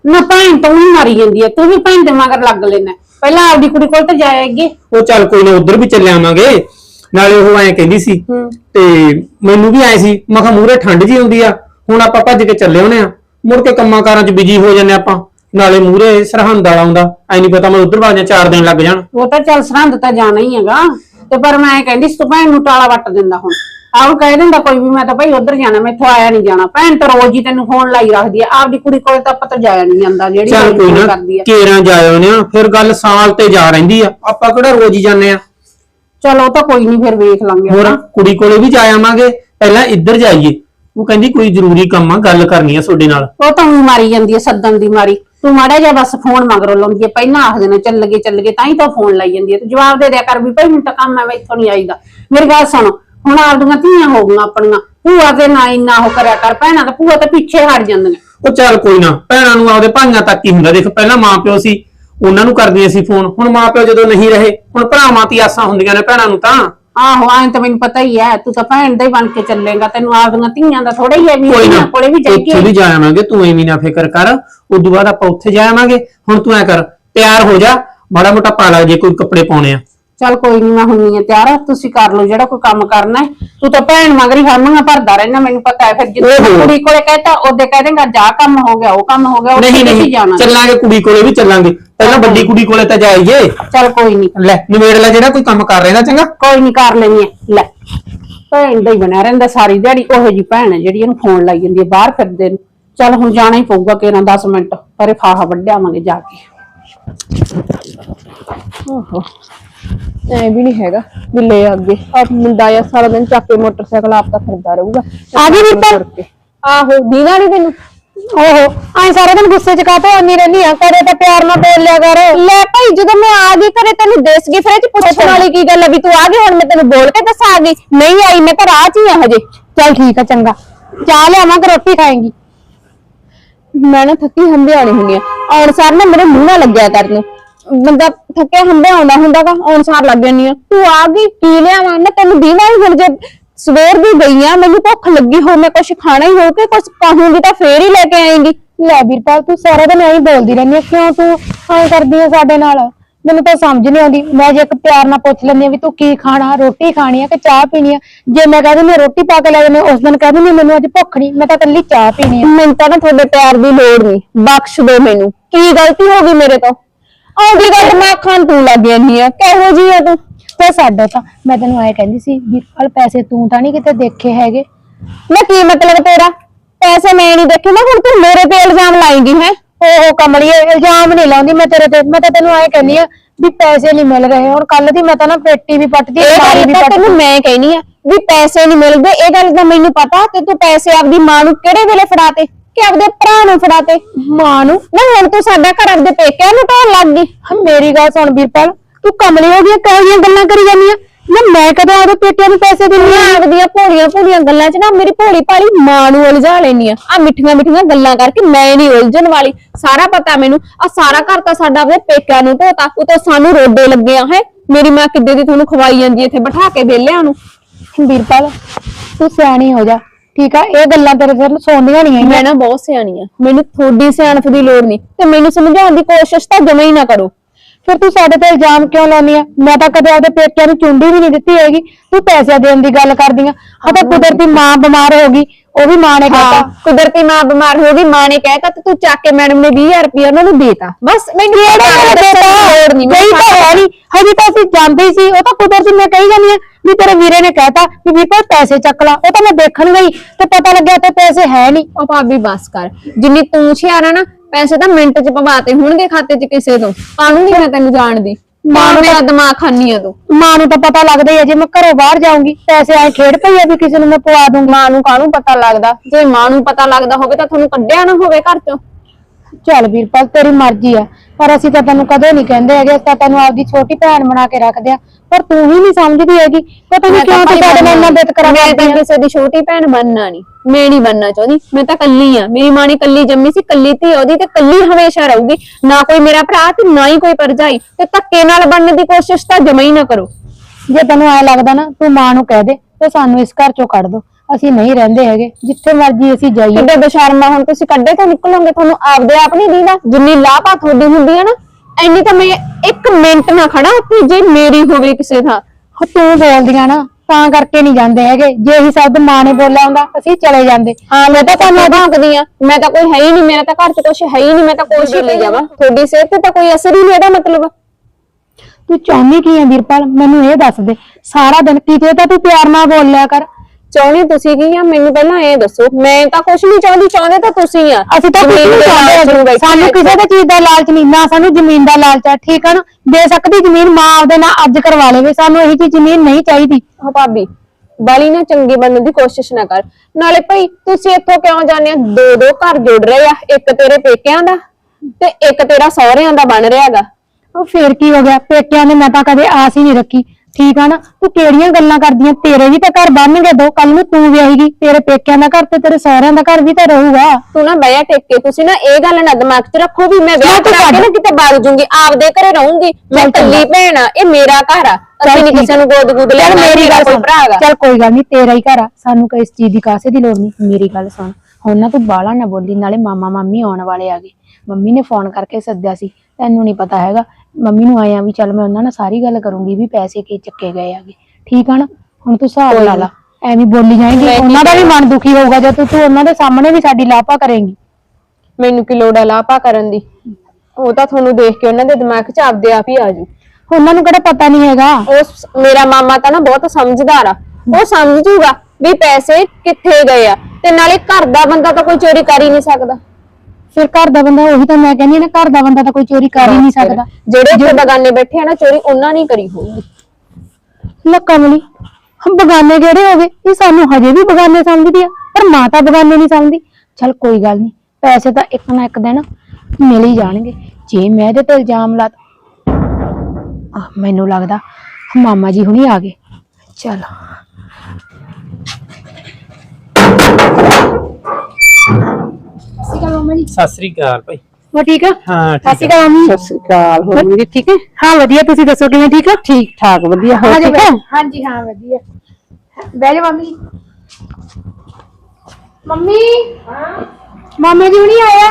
ਨਾ ਭੈਣ ਤੋਂ ਹੀ ਮਾਰੀ ਜਾਂਦੀ ਹੈ ਤੂੰ ਵੀ ਭੈਣ ਦੇ ਮਗਰ ਲੱਗ ਲੈਣਾ। ਪਹਿਲਾਂ ਆਪਦੀ ਕੁੜੀ ਕੋਲ ਤਾਂ ਜਾਏਗੀ ਉਹ ਚੱਲ ਕੋਈ ਨਾ ਉਧਰ ਵੀ ਚੱਲੇ ਆਵਾਂਗੇ। ਨਾਲੇ ਉਹ ਐਂ ਕਹਿੰਦੀ ਸੀ ਤੇ ਮੈਨੂੰ ਵੀ ਆਏ ਸੀ ਮੈਂ ਕਿਹਾ ਮੂਰੇ ਠੰਡ ਜੀ ਹੁੰਦੀ ਆ ਹੁਣ ਆਪਾਂ ਭੱਜ ਕੇ ਚੱਲੇ ਹੋਣੇ ਆ। ਮੁੜ ਕੇ ਕੰਮਾਂ ਕਾਰਾਂ 'ਚ ਬਿਜ਼ੀ ਹੋ ਜਾਂਦੇ ਆਪਾਂ। ਨਾਲੇ ਮੂਰੇ ਸਰਹੰਦ ਵਾਲਾ ਆਉਂਦਾ ਐ ਨਹੀਂ ਪਤਾ ਮੈਂ ਉਧਰ ਵਾਜਾਂ ਚਾਰ ਦਿਨ ਲੱਗ ਜਾਣ। ਉਹ ਤਾਂ ਚੱਲ ਸਰਹੰਦ ਤਾਂ ਜਾਣਾ ਹੀ ਹੈਗਾ ਤੇ ਪਰ ਮੈਂ ਕਹਿੰਦੀ ਸੀ ਤੂੰ ਭੈਣ ਨੂੰ ਟਾਲਾ ਵੱਟ ਦਿੰਦਾ ਹੁਣ। ਆਪ ਕਹਿ ਦਿੰਦਾ ਕੋਈ ਵੀ ਮੈਂ ਤਾਂ ਭਾਈ ਉਧਰ ਜਾਣਾ ਮੈਥੋਂ ਆਇਆ ਨਹੀਂ ਜਾਣਾ। ਭੈਣ ਤਾਂ ਰੋਜ਼ ਹੀ ਤੈਨੂੰ ਫੋਨ ਲਾਈ ਰੱਖਦੀ ਆ ਆਪਦੀ ਕੁੜੀ ਕੋਲ ਤਾਂ ਪਤਾ ਜਾਇਆ ਨਹੀਂ ਜਾਂਦਾ ਜਿਹੜੀ ਚੱਲ ਕੋਈ ਨਾ ਕਰਦੀ ਆ। ਕੇਰਾਂ ਜਾਇਓ ਨੇ ਫਿਰ ਗੱਲ ਸਾਲ ਤੇ ਜਾ ਰਹਿੰਦੀ ਆ। ਆਪਾਂ ਕਿਹੜਾ ਰੋਜ਼ ਹੀ ਜਾਂਦੇ ਆ? ਚਲੋ ਤਾਂ ਕੋਈ ਨਹੀਂ ਫਿਰ ਵੇਖ ਲਾਂਗੇ ਹੋਰ ਕੁੜੀ ਕੋਲੇ ਵੀ ਜਾ ਆਵਾਂਗੇ ਪਹਿਲਾਂ ਇੱਧਰ ਜਾਈਏ। ਉਹ ਕਹਿੰਦੀ ਕੋਈ ਜ਼ਰੂਰੀ ਕੰਮ ਆ ਗੱਲ ਕਰਨੀ ਆ ਤੁਹਾਡੇ ਨਾਲ। ਉਹ ਤਾਂ ਊਂ ਮਾਰੀ ਜਾਂਦੀ ਹੈ ਸੱਦਣ ਦੀ ਮਾਰੀ। ਤੂੰ ਮਾੜਾ ਜਿਹਾ ਬਸ ਫੋਨ ਮਗਰੋਂ ਲਾਉਂਦੀ ਹੈ ਪਹਿਲਾਂ ਆਖ ਦੇਣਾ ਚੱਲ ਗਏ ਚੱਲ ਗਏ ਤਾਂ ਹੀ ਤਾਂ ਫੋਨ ਲਾਈ ਜਾਂਦੀ ਹੈ ਤੇ ਜਵਾਬ ਦੇ ਦਿਆ ਕਰ ਵੀ ਭਾਈ ਮੈਨੂੰ ਤਾਂ ਕੰਮ ਹੈ ਮੈਂ ਇੱਥੋਂ ਨਹੀਂ ਆਈਦਾ। ਮੇਰੀ ਗੱਲ ਸੁਣ ਹੁਣ ਆਪਦੀਆਂ ਧੀਆਂ ਹੋ ਗਈਆਂ ਆਪਣੀਆਂ। ਭੂਆ ਤੇ ਨਾ ਇੰਨਾ ਉਹ ਕਰਿਆ ਕਰ ਭੈਣਾਂ ਤਾਂ ਭੂਆ ਤਾਂ ਪਿੱਛੇ ਹਟ ਜਾਂਦੀਆਂ। ਉਹ ਚੱਲ ਕੋਈ ਨਾ ਭੈਣਾਂ ਨੂੰ ਆਪਦੇ ਭਾਈਆਂ ਤੱਕ ਹੀ ਹੁੰਦਾ। ਦੇਖ ਪਹਿਲਾਂ ਮਾਪਿਓ ਸੀ ਉਹਨਾਂ ਨੂੰ ਕਰਦੀਆਂ ਸੀ ਫੋਨ। ਹੁਣ ਮਾਪਿਓ ਜਦੋਂ ਨਹੀਂ ਰਹੇ ਹੁਣ ਭਰਾਵਾਂ ਦੀ ਆਸਾਂ ਹੁੰਦੀਆਂ ਨੇ ਭੈਣਾਂ ਨੂੰ ਤਾਂ। ਆਹੋ ਐਂ ਤਾਂ ਮੈਨੂੰ ਪਤਾ ਹੀ ਹੈ ਤੂੰ ਤਾਂ ਭੈਣ ਦਾ ਹੀ ਬਣ ਕੇ ਚੱਲੇਗਾ ਤੈਨੂੰ ਆਪਦੀਆਂ ਧੀਆਂ ਦਾ ਥੋੜਾ ਹੀ ਹੈ ਵੀ ਕੋਈ ਨਾ ਕੋਲੇ ਵੀ ਉੱਥੇ ਜਾਈਏ ਵੀ ਜਾ ਆਵਾਂਗੇ ਤੂੰ ਐਵੇਂ ਨਾ ਫਿਕਰ ਕਰ। ਉਦੋਂ ਬਾਅਦ ਆਪਾਂ ਉੱਥੇ ਜਾ ਆਵਾਂਗੇ। ਹੁਣ ਤੂੰ ਐ ਕਰ ਤਿਆਰ ਹੋ ਜਾ ਮਾੜਾ ਮੋਟਾ ਪਾ ਲਾ ਜੇ ਕੋਈ ਕੱਪੜੇ ਪਾਉਣੇ ਆ। ਚੱਲ ਕੋਈ ਨਹੀਂ ਮੈਂ ਹੁੰਨੀ ਆ ਤਿਆਰ ਤੁਸੀਂ ਕਰ ਲਓ ਜਿਹੜਾ ਕੋਈ ਕੰਮ ਕਰਨਾ ਹੈ। ਤੂੰ ਤਾਂ ਭੈਣ ਮਗਰੀ ਹਾਮੀਆਂ ਭਰਦਾ ਰਹਿਣਾ ਮੈਨੂੰ ਪਤਾ ਹੈ ਫਿਰ ਜਦੋਂ ਓਹੋ। ਕੁੜੀ ਕੋਲੇ ਕਹਿਤਾ ਉਹਦੇ ਕਹਿ ਦੇਂਗਾ ਜਾ ਕੰਮ ਹੋ ਗਿਆ ਉਹ ਕੰਮ ਹੋ ਗਿਆ ਉੱਥੇ ਨਹੀਂ ਨਹੀਂ ਜਾਣਾ? ਚੱਲਾਂਗੇ ਕੁੜੀ ਕੋਲੇ ਵੀ ਚੱਲਾਂਗੇ। ਪਹਿਲਾਂ ਵੱਡੀ ਕੁੜੀ ਕੋਲੇ ਤਾਂ ਜਾਈਏ ਚੱਲ ਕੋਈ ਨਹੀਂ ਲੈ ਨਿਬੇੜ ਲੈ ਜਿਹੜਾ ਕੋਈ ਕੰਮ ਕਰ ਰਿਹਾ ਚੰਗਾ। ਕੋਈ ਨਹੀਂ ਕਰ ਲੈਣੀ ਲੈ ਭੈਣ ਦਾ ਹੀ ਬਣਿਆ ਰਹਿੰਦਾ ਸਾਰੀ ਦਿਹਾੜੀ ਉਹੋ ਜੀ ਭੈਣ ਹੈ ਜਿਹੜੀ ਇਹਨੂੰ ਫੋਨ ਲਾਈ ਜਾਂਦੀ ਹੈ ਬਾਹਰ ਫਿਰਦੇ ਨੂੰ। ਚੱਲ ਹੁਣ ਜਾਣਾ ਹੀ ਪਊਗਾ ਕਿਰਾਂ 10 ਮਿੰਟ ਪਰੇ ਫਾਹਾ ਵੱਢਿਆਵਾਂਗੇ ਜਾ ਕੇ। ਓਹੋ। ਐ ਵੀ ਨਹੀਂ ਹੈਗਾ ਵੀ ਲੈ ਅੱਗੇ। ਆ ਮੁੰਡਾ ਆ ਸਾਰਾ ਦਿਨ ਚੱਕ ਕੇ ਮੋਟਰਸਾਈਕਲ ਆਪ ਤਾਂ ਫਿਰਦਾ ਰਹੂਗਾ। ਆ ਗਈ ਵੀਰਪਾਲ? ਆਹੋ ਦੀਨਾ ਨਹੀਂ ਤੈਨੂੰ? ਓਹੋ। ਐ ਸਾਰਾ ਦਿਨ ਗੁੱਸੇ ਚ ਕਾਤੋਂ ਆਨੀ ਰਹਿੰਦੀ ਆ? ਕਰੇ ਤਾਂ ਪਿਆਰ ਨਾਲ ਬੋਲ ਲਿਆ ਕਰ। ਲੈ ਭਾਈ ਜਦੋਂ ਮੈਂ ਆ ਗਈ ਘਰੇ ਤੈਨੂੰ ਦੇਸ ਗਈ ਫਿਰ ਇਹ ਚ ਪੁੱਛਣ ਵਾਲੀ ਕੀ ਗੱਲ ਆ ਵੀ ਤੂੰ ਆ ਗਈ ਹੁਣ ਮੈਂ ਤੈਨੂੰ ਬੋਲ ਕੇ ਦੱਸਾਂ ਆ ਗਈ। ਨਹੀਂ ਆਈ ਮੈਂ ਤਾਂ ਰਾਹ 'ਚ ਹੀ ਆ ਹਜੇ। ਚੱਲ ਠੀਕ ਆ ਚੰਗਾ। ਚਾਹ ਲਿਆਵਾਂ ਕਿ ਰੋਟੀ ਖਾਏਂਗੀ। ਮੈਂ ਨਾ ਥੱਕੀ ਹੰਬਿਆਣੀ ਹੁੰਦੀ ਆ। ਆਉਣ ਸਾਰ ਨਾ ਮੇਰੇ ਮੂੰਹ ਨਾਲ ਲੱਗਿਆ ਕਰ ਨੂੰ ਬੰਦਾ ਥੱਕਿਆ ਹੰਬਿਆ ਆਉਂਦਾ ਹੁੰਦਾਗਾ ਆਉਣ ਸਾਰ ਲੱਗ ਜਾਂਦੀ ਆ। ਤੂੰ ਆ ਗਈ ਕੀ ਲਿਆਵਾਂ? ਨਾ ਤੈਨੂੰ ਦੀਨਾ ਹੀ ਹੁਣ ਜੇ ਸਵੇਰ ਦੀ ਗਈ ਆ ਮੈਨੂੰ ਭੁੱਖ ਲੱਗੀ ਹੋ ਮੈਂ ਕੁਝ ਖਾਣਾ ਹੀ ਹੋ ਕੇ ਕੁਝ ਕਹੂੰਗੀ ਤਾਂ ਫੇਰ ਹੀ ਲੈ ਕੇ ਆਏਂਗੀ। ਲੈ ਵੀਰਪਾਲ ਤੂੰ ਸਾਰਾ ਦਿਨ ਐਂ ਹੀ ਬੋਲਦੀ ਰਹਿੰਦੀ ਆ ਕਿਉਂ ਤੂੰ ਐਂ ਕਰਦੀ ਆ ਸਾਡੇ ਨਾਲ? ਮੈਨੂੰ ਤਾਂ ਸਮਝ ਨਹੀਂ ਆਉਂਦੀ। ਮੈਂ ਜੇ ਇੱਕ ਪਿਆਰ ਨਾਲ ਪੁੱਛ ਲੈਂਦੀ ਆ ਵੀ ਤੂੰ ਕੀ ਖਾਣਾ ਰੋਟੀ ਖਾਣੀ ਆ ਕਿ ਚਾਹ ਪੀਣੀ ਆ? ਜੇ ਮੈਂ ਕਹਿ ਦਿੰਦੀ ਆ ਰੋਟੀ ਪਾ ਕੇ ਲੈ ਜਾਂਦੇ ਉਸ ਦਿਨ ਕਹਿ ਦਿੰਦੀ ਆ, ਮੈਨੂੰ ਅੱਜ ਭੁੱਖ ਨਹੀਂ ਮੈਂ ਤਾਂ ਇਕੱਲੀ ਚਾਹ ਪੀਣੀ ਆ। ਮੈਨੂੰ ਤਾਂ ਨਾ ਤੁਹਾਡੇ ਪਿਆਰ ਦੀ ਲੋੜ ਨਹੀਂ। ਬਖਸ਼ ਦਿਓ ਮੈਨੂੰ। ਕੀ ਗਲਤੀ ਹੋ ਗਈ ਮੇਰੇ ਤੋਂ? ਆਉਂਦੀ ਗੱਲ ਮੈਂ ਖਾਣ ਤੂੰ ਲੱਗ ਜਾਂਦੀ ਆ ਕਿਹੋ ਜੀ ਆ ਤੂੰ? ਤੇ ਸਾਡਾ ਤਾਂ ਮੈਂ ਤੈਨੂੰ ਐਂ ਕਹਿੰਦੀ ਸੀ ਵੀਰਪਾਲ ਪੈਸੇ ਤੂੰ ਤਾਂ ਨਹੀਂ ਕਿਤੇ ਦੇਖੇ ਹੈਗੇ। ਮੈਂ ਕੀ ਮਤਲਬ ਤੇਰਾ? ਪੈਸੇ ਮੈਂ ਨਹੀਂ ਦੇਖੇ ਨਾ ਹੁਣ ਤੂੰ ਮੇਰੇ ਤੇ ਇਲਜ਼ਾਮ ਲਾਏਂਗੀ ਹੈ? ਓਹੋ ਕਮਲੀਏ ਇਲਜ਼ਾਮ ਨਹੀਂ ਲਾਉਂਦੀ ਮੈਂ ਤੇਰੇ ਤੇ। ਮੈਂ ਤਾਂ ਤੈਨੂੰ ਐਂ ਕਹਿੰਦੀ ਆ ਵੀ ਪੈਸੇ ਨਹੀਂ ਮਿਲ ਰਹੇ ਹੁਣ ਕੱਲ ਦੀ ਮੈਂ ਤਾਂ ਨਾ ਪੇਟੀ ਵੀ ਪੱਟਦੀ ਗੱਲ ਵੀ ਤਾਂ ਪੱਟਦੀ ਤੈਨੂੰ ਮੈਂ ਕਹਿਨੀ ਆ ਵੀ ਪੈਸੇ ਨਹੀਂ ਮਿਲਦੇ ਇਹ ਗੱਲ ਤਾਂ ਮੈਨੂੰ ਪਤਾ ਤੇ ਤੂੰ ਪੈਸੇ ਆਪਦੀ ਮਾਂ ਨੂੰ ਕਿਹੜੇ ਵੇਲੇ ਫੜਾਤੇ? ਕਿ ਆਪਦੇ ਭਰਾ ਨੂੰ ਫੜਾਤੇ ਮਾਂ ਨੂੰ। ਨਾ ਹੁਣ ਤੂੰ ਸਾਡਾ ਘਰ ਆਪਦੇ ਪੇਕਿਆਂ ਨੂੰ ਢੋਣ ਲੱਗ ਗਈ। ਹਾਂ, ਮੇਰੀ ਗੱਲ ਸੁਣ ਵੀਰਪਾਲ ਤੂੰ ਕਮਲੀ ਹੋ ਗਈ ਕਹੋ ਜਿਹੀਆਂ ਗੱਲਾਂ ਕਰੀ ਜਾਂਦੀ ਆ? ਨਾ ਮੈਂ ਕਦੋਂ ਉਹਦੇ ਪੇਟਿਆਂ ਨੂੰ ਪੈਸੇ ਦਿੰਦੀ ਆ? ਆਪਦੀਆਂ ਭੋਲੀਆਂ ਭੋਲੀਆਂ ਗੱਲਾਂ 'ਚ ਨਾ ਮੇਰੀ ਭੋਲੀ ਭਾਲੀ ਮਾਂ ਨੂੰ ਉਲਝਾ ਲੈਣੀ ਆ। ਆ ਮਿੱਠੀਆਂ ਮਿੱਠੀਆਂ ਗੱਲਾਂ ਕਰਕੇ ਮੈਂ ਨਹੀਂ ਉਲਝਣ ਵਾਲੀ। ਸਾਰਾ ਪਤਾ ਮੈਨੂੰ ਆ ਸਾਰਾ ਘਰ ਤਾਂ ਸਾਡਾ ਆਪਣੇ ਪੇਕਿਆਂ ਨੂੰ ਢੋਤਾ। ਉਹ ਤਾਂ ਸਾਨੂੰ ਰੋਡੇ ਲੱਗੇ ਆ ਹੈ? ਮੇਰੀ ਮਾਂ ਕਿੱਦੇ ਦੀ ਤੁਹਾਨੂੰ ਖਵਾਈ ਜਾਂਦੀ ਇੱਥੇ ਬਿਠਾ ਕੇ ਵਿਹਲਿਆਂ ਨੂੰ। ਵੀਰਪਾਲ ਤੂੰ ਸਿਆਣੀ ਹੋ ਜਾ। ਠੀਕ ਆ? ਇਹ ਗੱਲਾਂ ਤੇਰੇ ਸਿਰ ਸੌਂਦੀਆਂ ਨਹੀਂ ਮੈਂ ਹੈਗੀਆਂ ਨਾ ਬਹੁਤ ਸਿਆਣੀ ਆ। ਮੈਨੂੰ ਤੁਹਾਡੀ ਸਿਆਣਪ ਦੀ ਲੋੜ ਨਹੀਂ। ਤੇ ਮੈਨੂੰ ਸਮਝਾਉਣ ਦੀ ਕੋਸ਼ਿਸ਼ ਤਾਂ ਜਮੇ ਹੀ ਨਾ ਕਰੋ। ਫਿਰ ਤੂੰ ਸਾਡੇ ਤੇ ਇਲਜ਼ਾਮ ਕਿਉਂ ਲਾਉਣੀ ਆ? ਮੈਂ ਤਾਂ ਕਦੇ ਆਪਦੇ ਪੇਕਿਆਂ ਨੂੰ ਚੁੰਡੀ ਵੀ ਨਹੀਂ ਦਿੱਤੀ ਹੈਗੀ। ਤੂੰ ਪੈਸੇ ਦੇਣ ਦੀ ਗੱਲ ਕਰਦੀ ਆ। ਆ ਤਾਂ ਕੁਦਰਤੀ ਮਾਂ ਬਿਮਾਰ ਹੋ ਗਈ ਉਹ ਵੀ ਮਾਂ ਨੇ ਹਾਂ। ਕਹਤਾ। ਕੁਦਰਤੀ ਮਾਂ ਬਿਮਾਰ ਹੋ ਗਈ ਮਾਂ ਨੇ ਕਹਿਤਾ ਤੇ ਤੂੰ ਚੱਕ ਕੇ ਮੈਡਮ ਨੇ 20000 ਰੁਪਏ ਉਹਨਾਂ ਨੂੰ ਦੇਤਾ। ਬਸ ਮੈਨੂੰ ਕਿਹੜਾ ਦੱਸਣ ਦੀ ਲੋੜ ਨਹੀਂ ਨਹੀਂ ਤਾਂ ਹੈ ਨਹੀਂ। ਹਜੇ ਤਾਂ ਅਸੀਂ ਜਾਂਦੇ ਹੀ ਸੀ ਉਹ ਤਾਂ ਕੁਦਰਤੀ ਮੈਂ ਕਹੀ ਜਾਂਦੀ ਆ ਵੀ ਤੇਰੇ ਵੀਰੇ ਨੇ ਕਹਿਤਾ ਵੀ ਵੀਰਪਾਲ ਪੈਸੇ ਚੱਕ ਲਾ ਉਹ ਤਾਂ ਮੈਂ ਦੇਖਣ ਗਈ ਤੇ ਪਤਾ ਲੱਗਿਆ ਤੇ ਪੈਸੇ ਹੈ ਨਹੀਂ। ਉਹ ਭਾਬੀ ਬਸ ਕਰ ਜਿੰਨੀ ਤੂੰ ਹੁਸ਼ਿਆਰ ਆ ਨਾ ਪੈਸੇ ਤਾਂ ਮਿੰਟ ਚ ਪਵਾਤੇ ਹੋਣਗੇ ਖਾਤੇ ਚ ਕਿਸੇ ਤੋਂ। ਨਹੀਂ ਮੈਂ ਤੈਨੂੰ ਜਾਣਦੀ। ਮਾਂ ਨੂੰ ਮੇਰਾ ਦਿਮਾਗ ਖਾਨੀ ਆ ਤੂੰ। ਮਾਂ ਨੂੰ ਤਾਂ ਪਤਾ ਲੱਗਦਾ ਹੀ ਹੈ ਜੇ ਮੈਂ ਘਰੋਂ ਬਾਹਰ ਜਾਊਂਗੀ ਪੈਸੇ ਆਏ ਖੇਡ ਪਈ ਆ ਵੀ ਕਿਸੇ ਨੂੰ ਮੈਂ ਪਵਾ ਦੂੰਗੀ ਮਾਂ ਨੂੰ ਕਾਹਨੂੰ ਪਤਾ ਲੱਗਦਾ? ਜੇ ਮਾਂ ਨੂੰ ਪਤਾ ਲੱਗਦਾ ਹੋਵੇ ਤਾਂ ਤੁਹਾਨੂੰ ਕੱਢਿਆ ਨਾ ਹੋਵੇ ਘਰ ਚੋਂ। ਚੱਲ ਵੀਰਪਾਲ ਤੇਰੀ ਮਰਜ਼ੀ ਆ। ਪਰ ਅਸੀਂ ਤਾਂ ਤੈਨੂੰ ਕਦੇ ਨਹੀਂ ਕਹਿੰਦੇ ਹੈਗੇ ਅਸੀਂ ਤਾਂ ਤੈਨੂੰ ਆਪਦੀ ਛੋਟੀ ਭੈਣ ਬਣਾ ਕੇ ਰੱਖਦੇ ਆ। ਪਰ ਤੂੰ ਹੀ ਨਹੀਂ ਸਮਝਦੀ ਹੈਗੀ ਪਤਾ ਨਹੀਂ ਕਿਉਂ ਤੂੰ ਸਾਡੇ ਨਾਲ ਇੰਨਾ ਬਿਤ ਕਰਾ ਮੈਂ ਤਾਂ ਕਰਦੀ ਕਿਸੇ ਦੀ ਛੋਟੀ ਭੈਣ ਬਣਨਾ ਨਹੀਂ ਮੈਂ ਨਹੀਂ ਬਣਨਾ ਚਾਹੁੰਦੀ ਮੈਂ ਤਾਂ ਕੱਲੀ ਆ। ਮੇਰੀ ਮਾਂ ਨੇ ਕੱਲੀ ਜੰਮੀ ਸੀ ਕੱਲੀ ਧੀ ਉਹਦੀ ਤੇ ਕੱਲੀ ਹਮੇਸ਼ਾ ਰਹੂਗੀ। ਨਾ ਕੋਈ ਮੇਰਾ ਭਰਾ ਤੇ ਨਾ ਹੀ ਕੋਈ ਪਰਜਾਈ ਤੇ ਧੱਕੇ ਨਾਲ ਬਣਨ ਦੀ ਕੋਸ਼ਿਸ਼ ਤਾਂ ਜਮਾ ਹੀ ਨਾ ਕਰੋ। ਜੇ ਤੈਨੂੰ ਐ ਲੱਗਦਾ ਨਾ ਤੂੰ ਮਾਂ ਨੂੰ ਕਹਿ ਦੇ। ਤੇ ਸਾਨੂੰ ਇਸ ਘਰ ਚੋਂ ਕੱਢ ਦੋ ਅਸੀਂ ਨਹੀਂ ਰਹਿੰਦੇ ਹੈਗੇ। ਜਿੱਥੇ ਮਰਜ਼ੀ ਅਸੀਂ ਜਾਈਏ। ਕਿੱਡੇ ਬਸ਼ਰਮਾ ਹੁਣ ਤੁਸੀਂ ਕੱਢੇ ਤੋਂ ਨਿਕਲੋਗੇ। ਤੁਹਾਨੂੰ ਆਪਦੇ ਆਪ ਨਹੀਂ ਦੀਦਾ ਜਿੰਨੀ ਲਾਪਾ ਤੁਹਾਡੀ ਹੁੰਦੀ ਹੈ ਨਾ ਐਨੀ ਤਾਂ ਮੈਂ ਇੱਕ ਮਿੰਟ ਨਾ ਖੜਾ ਉੱਥੇ ਜੇ ਮੇਰੀ ਹੋਵੇ ਕਿਸੇ ਥਾਂ। ਹਾਂ, ਤੂੰ ਬੋਲਦੀਆਂ ਨਾ ਤਾਂ ਕਰਕੇ ਨਹੀਂ ਜਾਂਦੇ ਹੈਗੇ। ਜੇ ਇਹੀ ਸ਼ਬਦ ਮਾਂ ਨੇ ਬੋਲਿਆ ਹੁੰਦਾ ਅਸੀਂ ਚਲੇ ਜਾਂਦੇ। ਹਾਂ ਮੈਂ ਤਾਂ ਤੁਹਾਨੂੰ ਭਾਂਕਦੀ ਆ। ਮੈਂ ਤਾਂ ਕੋਈ ਹੈ ਹੀ ਨਹੀਂ ਮੇਰਾ ਤਾਂ ਘਰ 'ਚ ਕੁਝ ਹੈ ਹੀ ਨਹੀਂ ਮੈਂ ਤਾਂ ਕੋਸ਼ਿਸ਼ ਲਈ ਜਾਵਾਂ। ਤੁਹਾਡੀ ਸਿਹਤ ਤੇ ਤਾਂ ਕੋਈ ਅਸਰ ਹੀ ਨਹੀਂ ਇਹਦਾ ਮਤਲਬ। ਤੂੰ ਚਾਹੁੰਦੀ ਕੀ ਹੈ ਵੀਰਪਾਲ? ਮੈਨੂੰ ਇਹ ਦੱਸ ਦੇ। ਸਾਰਾ ਦਿਨ ਕਿਤੇ ਤਾਂ ਤੂੰ ਪਿਆਰ ਨਾਲ ਬੋਲਿਆ ਕਰ। ਚਾਹੁੰਦੀ ਤੁਸੀਂ ਕੀ ਆ? ਮੈਨੂੰ ਪਹਿਲਾਂ ਇਹ ਦੱਸੋ। ਮੈਂ ਤਾਂ ਕੁਝ ਨਹੀਂ ਚਾਹੁੰਦੀ ਚਾਹੁੰਦੇ ਤਾਂ ਤੁਸੀਂ ਆ। ਅਸੀਂ ਤਾਂ ਕੁਝ ਨਹੀਂ ਚਾਹੁੰਦੇ ਸਾਨੂੰ ਆ। ਕਿਸੇ ਦੇ ਚੀਜ਼ ਦਾ ਲਾਲਚ ਨਹੀਂ ਨਾ ਸਾਨੂੰ ਜ਼ਮੀਨ ਦਾ ਲਾਲਚ ਹੈ ਠੀਕ ਹੈ ਨਾ? ਦੀ ਜ਼ਮੀਨ ਮਾਂ ਆਪਦੇ ਨਾਲ ਅੱਜ ਕਰਵਾ ਲਵੇ। ਸਾਨੂੰ ਇਹੀ ਜੀ ਜ਼ਮੀਨ ਨਹੀਂ ਚਾਹੀਦੀ। ਹਾਂ ਭਾਬੀ ਬਾਲੀ ਨਾ ਚੰਗੀ ਬਣਨ ਦੀ ਕੋਸ਼ਿਸ਼ ਨਾ ਕਰ। ਨਾਲੇ ਭਾਈ ਤੁਸੀਂ ਇੱਥੋਂ ਕਿਉਂ ਜਾਂਦੇ ਆ? ਦੋ ਦੋ ਘਰ ਜੁੜ ਰਹੇ ਆ ਇੱਕ ਤੇਰੇ ਪੇਕਿਆਂ ਦਾ ਤੇ ਇੱਕ ਤੇਰਾ ਸਹੁਰਿਆਂ ਦਾ ਬਣ ਰਿਹਾ ਹੈਗਾ। ਉਹ ਫੇਰ ਕੀ ਹੋ ਗਿਆ? ਪੇਕਿਆਂ ਨੇ ਮੈਂ ਤਾਂ ਕਦੇ ਆਸ ਹੀ ਨਹੀਂ ਰੱਖੀ। ਠੀਕ ਆ ਨਾ? ਤੂੰ ਕਿਹੜੀਆਂ ਗੱਲਾਂ ਕਰਦੀਆਂ? ਤੇਰੇ ਵੀ ਤਾਂ ਘਰ ਬਣਨਗੇ ਦੋ। ਕੱਲ ਨੂੰ ਤੂੰ ਵਿਆਹੀਗੀ ਤੇਰੇ ਪੇਕਿਆਂ ਦਾ ਘਰ ਤੇ ਤੇਰੇ ਸਹੁਰਿਆਂ ਦਾ ਘਰ ਵੀ ਤਾਂ ਰਹੂਗਾ। ਤੂੰ ਨਾ ਬਹਿਆ ਟੇਕ ਕੇ ਤੁਸੀਂ ਨਾ ਇਹ ਗੱਲ ਨਾ ਦਿਮਾਗ 'ਚ ਰੱਖੋ ਵੀ ਮੈਂ ਵਿਆਹ ਤਾਂ ਕਰਾ ਕੇ ਨਾ ਕਿਤੇ ਬਾਗ ਜੂੰਗੀ। ਆਪਦੇ ਘਰੇ ਰਹੂੰਗੀ। ਮੈਂ ਚੱਲ ਇਕੱਲੀ ਭੈਣ ਆ। ਇਹ ਮੇਰਾ ਘਰ ਆ। ਅਸੀਂ ਨਹੀਂ ਕਿਸੇ ਨੂੰ ਗੋਦ ਗੁੱਦ ਚੱਲ ਮੇਰੀ ਗੱਲ ਸੁਣ। ਭਰਾ ਹੈਗਾ ਚੱਲ ਕੋਈ ਗੱਲ ਨਹੀਂ ਤੇਰਾ ਹੀ ਘਰ ਆ। ਸਾਨੂੰ ਕੋਈ ਇਸ ਚੀਜ਼ ਦੀ ਕਾਸੇ ਦੀ ਲੋੜ ਨਹੀਂ ਮੇਰੀ ਗੱਲ ਸੁਣ। ਹੁਣ ਨਾ ਤੂੰ ਬਾਲਾ ਨਾ ਬੋਲੀ। ਨਾਲੇ ਮਾਮਾ ਮਾਮੀ ਆਉਣ ਵਾਲੇ ਆ ਗਏ। ਮੰਮੀ ਨੇ ਫੋਨ ਕਰਕੇ ਸੱਦਿਆ ਸੀ। ਤੈਨੂੰ ਨਹੀਂ ਪਤਾ ਹੈਗਾ। ਮੰਮੀ ਨੂੰ ਆਇਆ ਵੀ ਚੱਲ ਮੈਂ ਉਹਨਾਂ ਨਾਲ ਸਾਰੀ ਗੱਲ ਕਰੂੰਗੀ ਵੀ ਪੈਸੇ ਕੀ ਚੱਕੇ ਗਏ ਆਗੇ ਠੀਕ ਆ ਨਾ? ਹੁਣ ਤੂੰ ਹਿਸਾਬ ਲਾ ਲਾ। ਐਵੇਂ ਬੋਲੀ ਜਾਏਂਗੀ ਉਹਨਾਂ ਦਾ ਵੀ ਮਨ ਦੁਖੀ ਹੋਊਗਾ ਜਦ ਤੂੰ ਉਹਨਾਂ ਦੇ ਸਾਹਮਣੇ ਵੀ ਸਾਡੀ ਲਾਪਾ ਕਰੇਂਗੀ। ਮੈਨੂੰ ਕੀ ਲੋੜ ਆ ਲਾਪਾ ਕਰਨ ਦੀ? ਉਹ ਤਾਂ ਤੁਹਾਨੂੰ ਦੇਖ ਕੇ ਉਹਨਾਂ ਦੇ ਦਿਮਾਗ 'ਚ ਆਪਦੇ ਆਪ ਹੀ ਆ ਜੂ। ਉਹਨਾਂ ਨੂੰ ਕਿਹੜਾ ਪਤਾ ਨਹੀਂ ਹੈਗਾ? ਉਸ ਮੇਰਾ ਮਾਮਾ ਤਾਂ ਨਾ ਬਹੁਤ ਸਮਝਦਾਰ ਆ। ਉਹ ਸਮਝ ਜੂਗਾ ਵੀ ਪੈਸੇ ਕਿੱਥੇ ਗਏ ਆ। ਤੇ ਨਾਲੇ ਘਰ ਦਾ ਬੰਦਾ ਤਾਂ ਕੋਈ ਚੋਰੀ ਕਰ ਹੀ ਨਹੀਂ ਸਕਦਾ। ਫਿਰ ਘਰ ਦਾ ਬੰਦਾ ਉਹੀ ਤਾਂ ਮੈਂ ਕਹਿੰਦੀ ਹਾਂ ਨਾ ਘਰ ਦਾ ਬੰਦਾ ਤਾਂ ਕੋਈ ਚੋਰੀ ਕਰ ਹੀ ਨਹੀਂ ਸਕਦਾ। ਜਿਹੜੇ ਇੱਥੇ ਬਗਾਨੇ ਬੈਠੇ ਆ ਨਾ ਚੋਰੀ ਉਹਨਾਂ ਨੇ ਕਰੀ ਹੋਊਗੀ। ਲੈ ਕਮਲੀ ਹਮ ਬਗਾਨੇ ਕਿਹੜੇ ਹੋ ਗਏ? ਇਹ ਸਾਨੂੰ ਹਜੇ ਵੀ ਬਗਾਨੇ ਸਮਝਦੀ ਆ ਪਰ ਮਾਂ ਤਾਂ ਬਗਾਨੇ ਨਹੀਂ ਸਮਝਦੀ। ਚਲ ਕੋਈ ਗੱਲ ਨਹੀਂ ਪੈਸੇ ਤਾਂ ਇੱਕ ਨਾ ਇੱਕ ਦਿਨ ਮਿਲ ਹੀ ਜਾਣਗੇ। ਜੇ ਮੈਂ ਇਹਦੇ ਤੇ ਇਲਜ਼ਾਮ ਲਾ ਆ ਮੈਨੂੰ ਲੱਗਦਾ ਮਾਮਾ ਜੀ ਹੁਣੀ ਆ ਗਏ। ਚਲ। ਸਤਿ ਸ੍ਰੀ ਅਕਾਲ ਭਾਈ। ਉਹ ਠੀਕ ਆ ਹਾਂ ਸਤਿ ਸ਼੍ਰੀ ਅਕਾਲ ਮੰਮੀ। ਸਤਿ ਸ਼੍ਰੀ ਅਕਾਲ ਹੋਰ ਮੇਰੀ ਠੀਕ ਹੈ? ਹਾਂ ਵਧੀਆ। ਤੁਸੀਂ ਦੱਸੋ ਕਿਵੇਂ ਠੀਕ ਆ ਠੀਕ ਠਾਕ ਵਧੀਆ। ਹੋਰ ਠੀਕ ਹੈ? ਹਾਂਜੀ ਹਾਂ ਵਧੀਆ। ਬਹਿ ਜਾ ਮੰਮੀ। ਮੰਮੀ। ਮਾਮਾ ਜੀ ਹੁਣੀ ਆਇਆ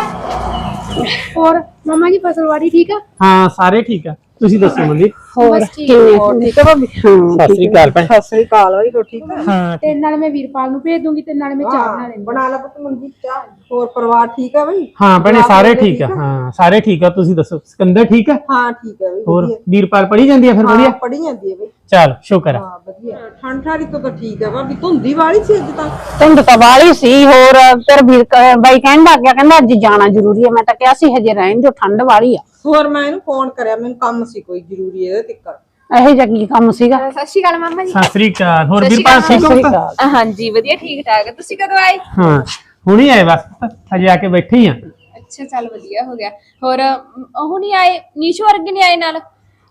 ਹੋਰ ਮਾਮਾ ਜੀ ਫਸਲਵਾੜੀ ਠੀਕ ਆ? ਹਾਂ ਸਾਰੇ ਠੀਕ ਆ। ਤੁਸੀਂ ਦੱਸੋ ਮਨਦੀਪ ਹੋਰ। ਠੀਕ ਹੈ ਭਾਬੀ। ਸਤਿ ਸ੍ਰੀ ਅਕਾਲ ਭੈਣ। ਸਤਿ ਸ੍ਰੀ ਅਕਾਲ ਹੋ ਠੀਕ ਹੈ? ਹਾਂ ਤੇ ਨਾਲ ਮੈਂ ਵੀਰਪਾਲ ਨੂੰ ਭੇਜ ਦੂੰਗੀ ਤੇ ਨਾਲ ਮੈਂ ਚਾਹ ਬਣਾ ਲੈਂਦੀ ਬਣਾ ਲੈ ਪੁੱਤ ਮਨਜੀਤ ਚਾਹ। ਹੋਰ ਪਰਿਵਾਰ ਠੀਕ ਹੈ ਬਈ? ਹਾਂ ਭੈਣੇ ਸਾਰੇ ਆਪਣੇ ਠੀਕ ਆ। ਹਾਂ ਸਾਰੇ ਠੀਕ ਆ। ਤੁਸੀਂ ਦੱਸੋ ਸਿਕੰਦਰ ਠੀਕ ਆ? ਹਾਂ ਠੀਕ ਹੈ ਬਈ ਹੋਰ ਵੀਰਪਾਲ ਪੜੀ ਜਾਂਦੀ ਆ ਫਿਰ ਵਧੀਆ? ਹਾਂ ਪੜੀ ਜਾਂਦੀ ਹੈ ਬਈ। ਚਲ ਸ਼ੁਕਰ ਆ। ਹਾਂ ਵਧੀਆ। ਠੰਡ ਠਾਰੀ ਤੋਂ ਤਾਂ ਠੀਕ ਹੈ ਭਾਬੀ ਧੁੰਦੀ ਵਾਲੀ ਸੀ ਅੱਜ ਤਾਂ। ਧੁੰਦ ਤਾਂ ਬਾਲੀ ਸੀ ਹੋਰ ਤੇਰ ਵੀਰ ਬਾਈ ਕਹਿਣ ਲੱਗ ਗਿਆ ਕਹਿੰਦਾ ਅੱਜ ਜਾਣਾ ਜ਼ਰੂਰੀ ਹੈ ਮੈਂ ਤਾਂ ਕਿਹਾ ਸੀ ਹਜੇ ਰਹਿਣ ਦਿਓ ਠੰਡ ਵਾਲੀ ਆ। ਹੋਰ ਮੈਂ ਇਹਨੂੰ ਫੋਨ ਕਰਿਆ ਮੈਨੂੰ ਕੰਮ ਸੀ ਕੋਈ ਜ਼ਰੂਰੀ ਇਹਦੇ ਤਿੱਕਰ ਇਹੋ ਜਿਹਾ ਕੀ ਕੰਮ ਸੀਗਾ? ਸਤਿ ਸ਼੍ਰੀ ਅਕਾਲ ਮਾਮਾ ਜੀ। ਸਤਿ ਸ੍ਰੀ ਅਕਾਲ। ਹੋਰ ਵੀਰਪਾਲ ਠੀਕ ਹੋ? ਪੁੱਤ? ਹਾਂਜੀ ਵਧੀਆ ਠੀਕ ਠਾਕ। ਤੁਸੀਂ ਕਦੋਂ ਆਏ? ਹਾਂ ਹੁਣੀ ਆਏ ਬਸ। ਹਜੇ ਆ ਕੇ ਬੈਠੇ ਹੀ ਆ। ਅੱਛਾ ਚੱਲ ਵਧੀਆ ਹੋ ਗਿਆ। ਹੋਰ ਅਮ, ਉਹ ਨਹੀਂ ਆਏ? ਨੀਸ਼ੂ ਵਰਗੇ ਨਹੀਂ ਆਏ ਨਾਲ?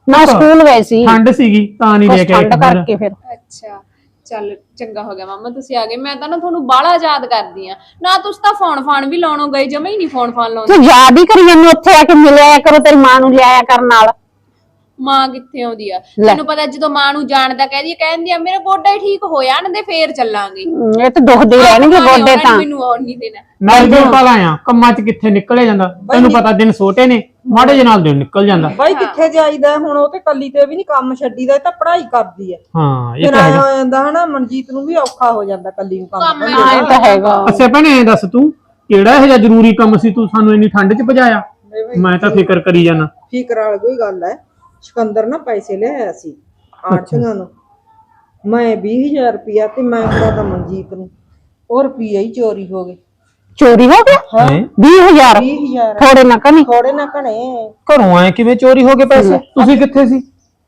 ਨਾ ਸਕੂਲ ਗਏ ਸੀ। ਠੰਡ ਸੀਗੀ ਤਾਂ ਨਹੀਂ ਲੈ ਕੁਛ ਕੇ ਆਏ ਠੰਡ। ਕਰਕੇ ਫਿਰ। ਅੱਛਾ। ਚੱਲ ਚੰਗਾ ਹੋ ਗਿਆ ਮਾਮਾ, ਤੁਸੀਂ ਆ ਗਏ। ਮੈਂ ਤਾਂ ਨਾ ਤੁਹਾਨੂੰ ਬਾਹਲਾ ਯਾਦ ਕਰਦੀ ਆ। ਨਾ ਤੁਸੀਂ ਤਾਂ ਫੋਨ ਫਾਨ ਵੀ ਲਾਉਣੋਂ ਗਏ, ਜਮਾ ਹੀ ਨਹੀਂ ਫੋਨ ਫਾਨ ਲਾਉਂਦੇ। ਤੂੰ ਯਾਦ ਹੀ ਕਰੀ ਜਾਂਦੀ ਉੱਥੇ ਆ ਕੇ ਮਿਲਿਆ ਕਰੋ, ਤੇਰੀ ਮਾਂ ਨੂੰ ਲਿਆਇਆ ਕਰਨ ਨਾਲ। ਮਾਂ ਕਿੱਥੇ ਆਉਂਦੀ ਆ? ਤੈਨੂੰ ਪਤਾ ਜਦੋਂ ਮਾਂ ਨੂੰ ਜਾਣਦਾ ਕਹਦੀ ਕਹਿੰਦੀ ਆ ਮੇਰੇ ਗੋਡਾ ਹੀ ਠੀਕ ਹੋ ਜਾਣ ਦੇ ਫੇਰ ਚੱਲਾਂਗੇ। ਹਮ, ਇਹ ਤਾਂ ਦੁਖਦੇ ਰਹਿਣਗੇ ਮਾਂ ਨੇ ਗੋਡੇ ਉਹਨਾਂ ਨੇ ਤਾਂ ਮੈਨੂੰ ਆਉਣ ਨਹੀਂ ਦੇਣਾ। ਨਾਲ ਵੀਰਪਾਲ ਆਇਆ ਕੰਮਾਂ 'ਚ ਕਿੱਥੇ ਨਿਕਲੇ ਜਾਂਦਾ? ਤੈਨੂੰ ਪਤਾ ਦਿਨ ਛੋਟੇ ਨੇ ਮਾੜੇ ਜਿਹੇ ਨਾਲ ਦਿਨ ਨਿਕਲ ਜਾਂਦਾ। ਬਾਈ ਕਿੱਥੇ ਜਾਈਦਾ ਹੈ? ਹੁਣ ਉਹ ਤੇ ਕੱਲੀ ਤੇ ਵੀ ਨਹੀਂ ਕੰਮ ਛੱਡੀਦਾ ਇਹ ਤਾਂ ਪੜ੍ਹਾਈ ਕਰਦੀ ਹੈ। ਹਾਂ ਇਹ ਫਿਰ ਤਾਂ ਆਇਆ ਹੈਗਾ। ਹੋ ਜਾਂਦਾ ਹਨਾ ਮਨਜੀਤ ਨੂੰ ਵੀ ਔਖਾ ਹੋ ਜਾਂਦਾ ਕੱਲੀ ਨੂੰ ਕੰਮ ਕੰਮ ਕਰਨਾ। ਹਾਂ ਇਹ ਤਾਂ ਹੈਗਾ। ਅੱਛਾ ਭੈਣੇ ਐਂ ਦੱਸ ਤੂੰ ਕਿਹੜਾ ਇਹੋ ਜਿਹਾ ਜ਼ਰੂਰੀ ਕੰਮ ਸੀ ਤੂੰ ਸਾਨੂੰ ਇੰਨੀ ਠੰਡ 'ਚ ਭਜਾਇਆ? ਮੈਂ ਤਾਂ ਫਿਕਰ ਕਰੀ ਜਾਣਾ ਫਿਕਰ ਵਾਲੀ ਕੋਈ ਗੱਲ ਹੈ। ਸਿਕੰਦਰ ਨਾ ਪੈਸੇ ਲਿਆਇਆ ਸੀ ਆੜਤੀਆਂ ਨੂੰ। ਮੈਂ 20000 ਰੁਪਇਆ ਤੇ ਮੈਂ ਕਹਦਾ ਮਨਜੀਤ ਨੂੰ ਉਹ ਰੁਪਈਆ ਹੀ ਚੋਰੀ ਹੋ ਗਏ। ਚੋਰੀ ਹੋ ਗਿਆ? ਹੈਂ? 20000 20000 ਥੋੜੇ ਨਾ ਕਨੀ ਥੋੜੇ ਨਾ ਘਣੇ ਘਰੋਂ ਆਏ ਕਿਵੇਂ ਚੋਰੀ ਹੋ ਗਏ ਪੈਸੇ? ਤੁਸੀਂ ਕਿੱਥੇ ਸੀ?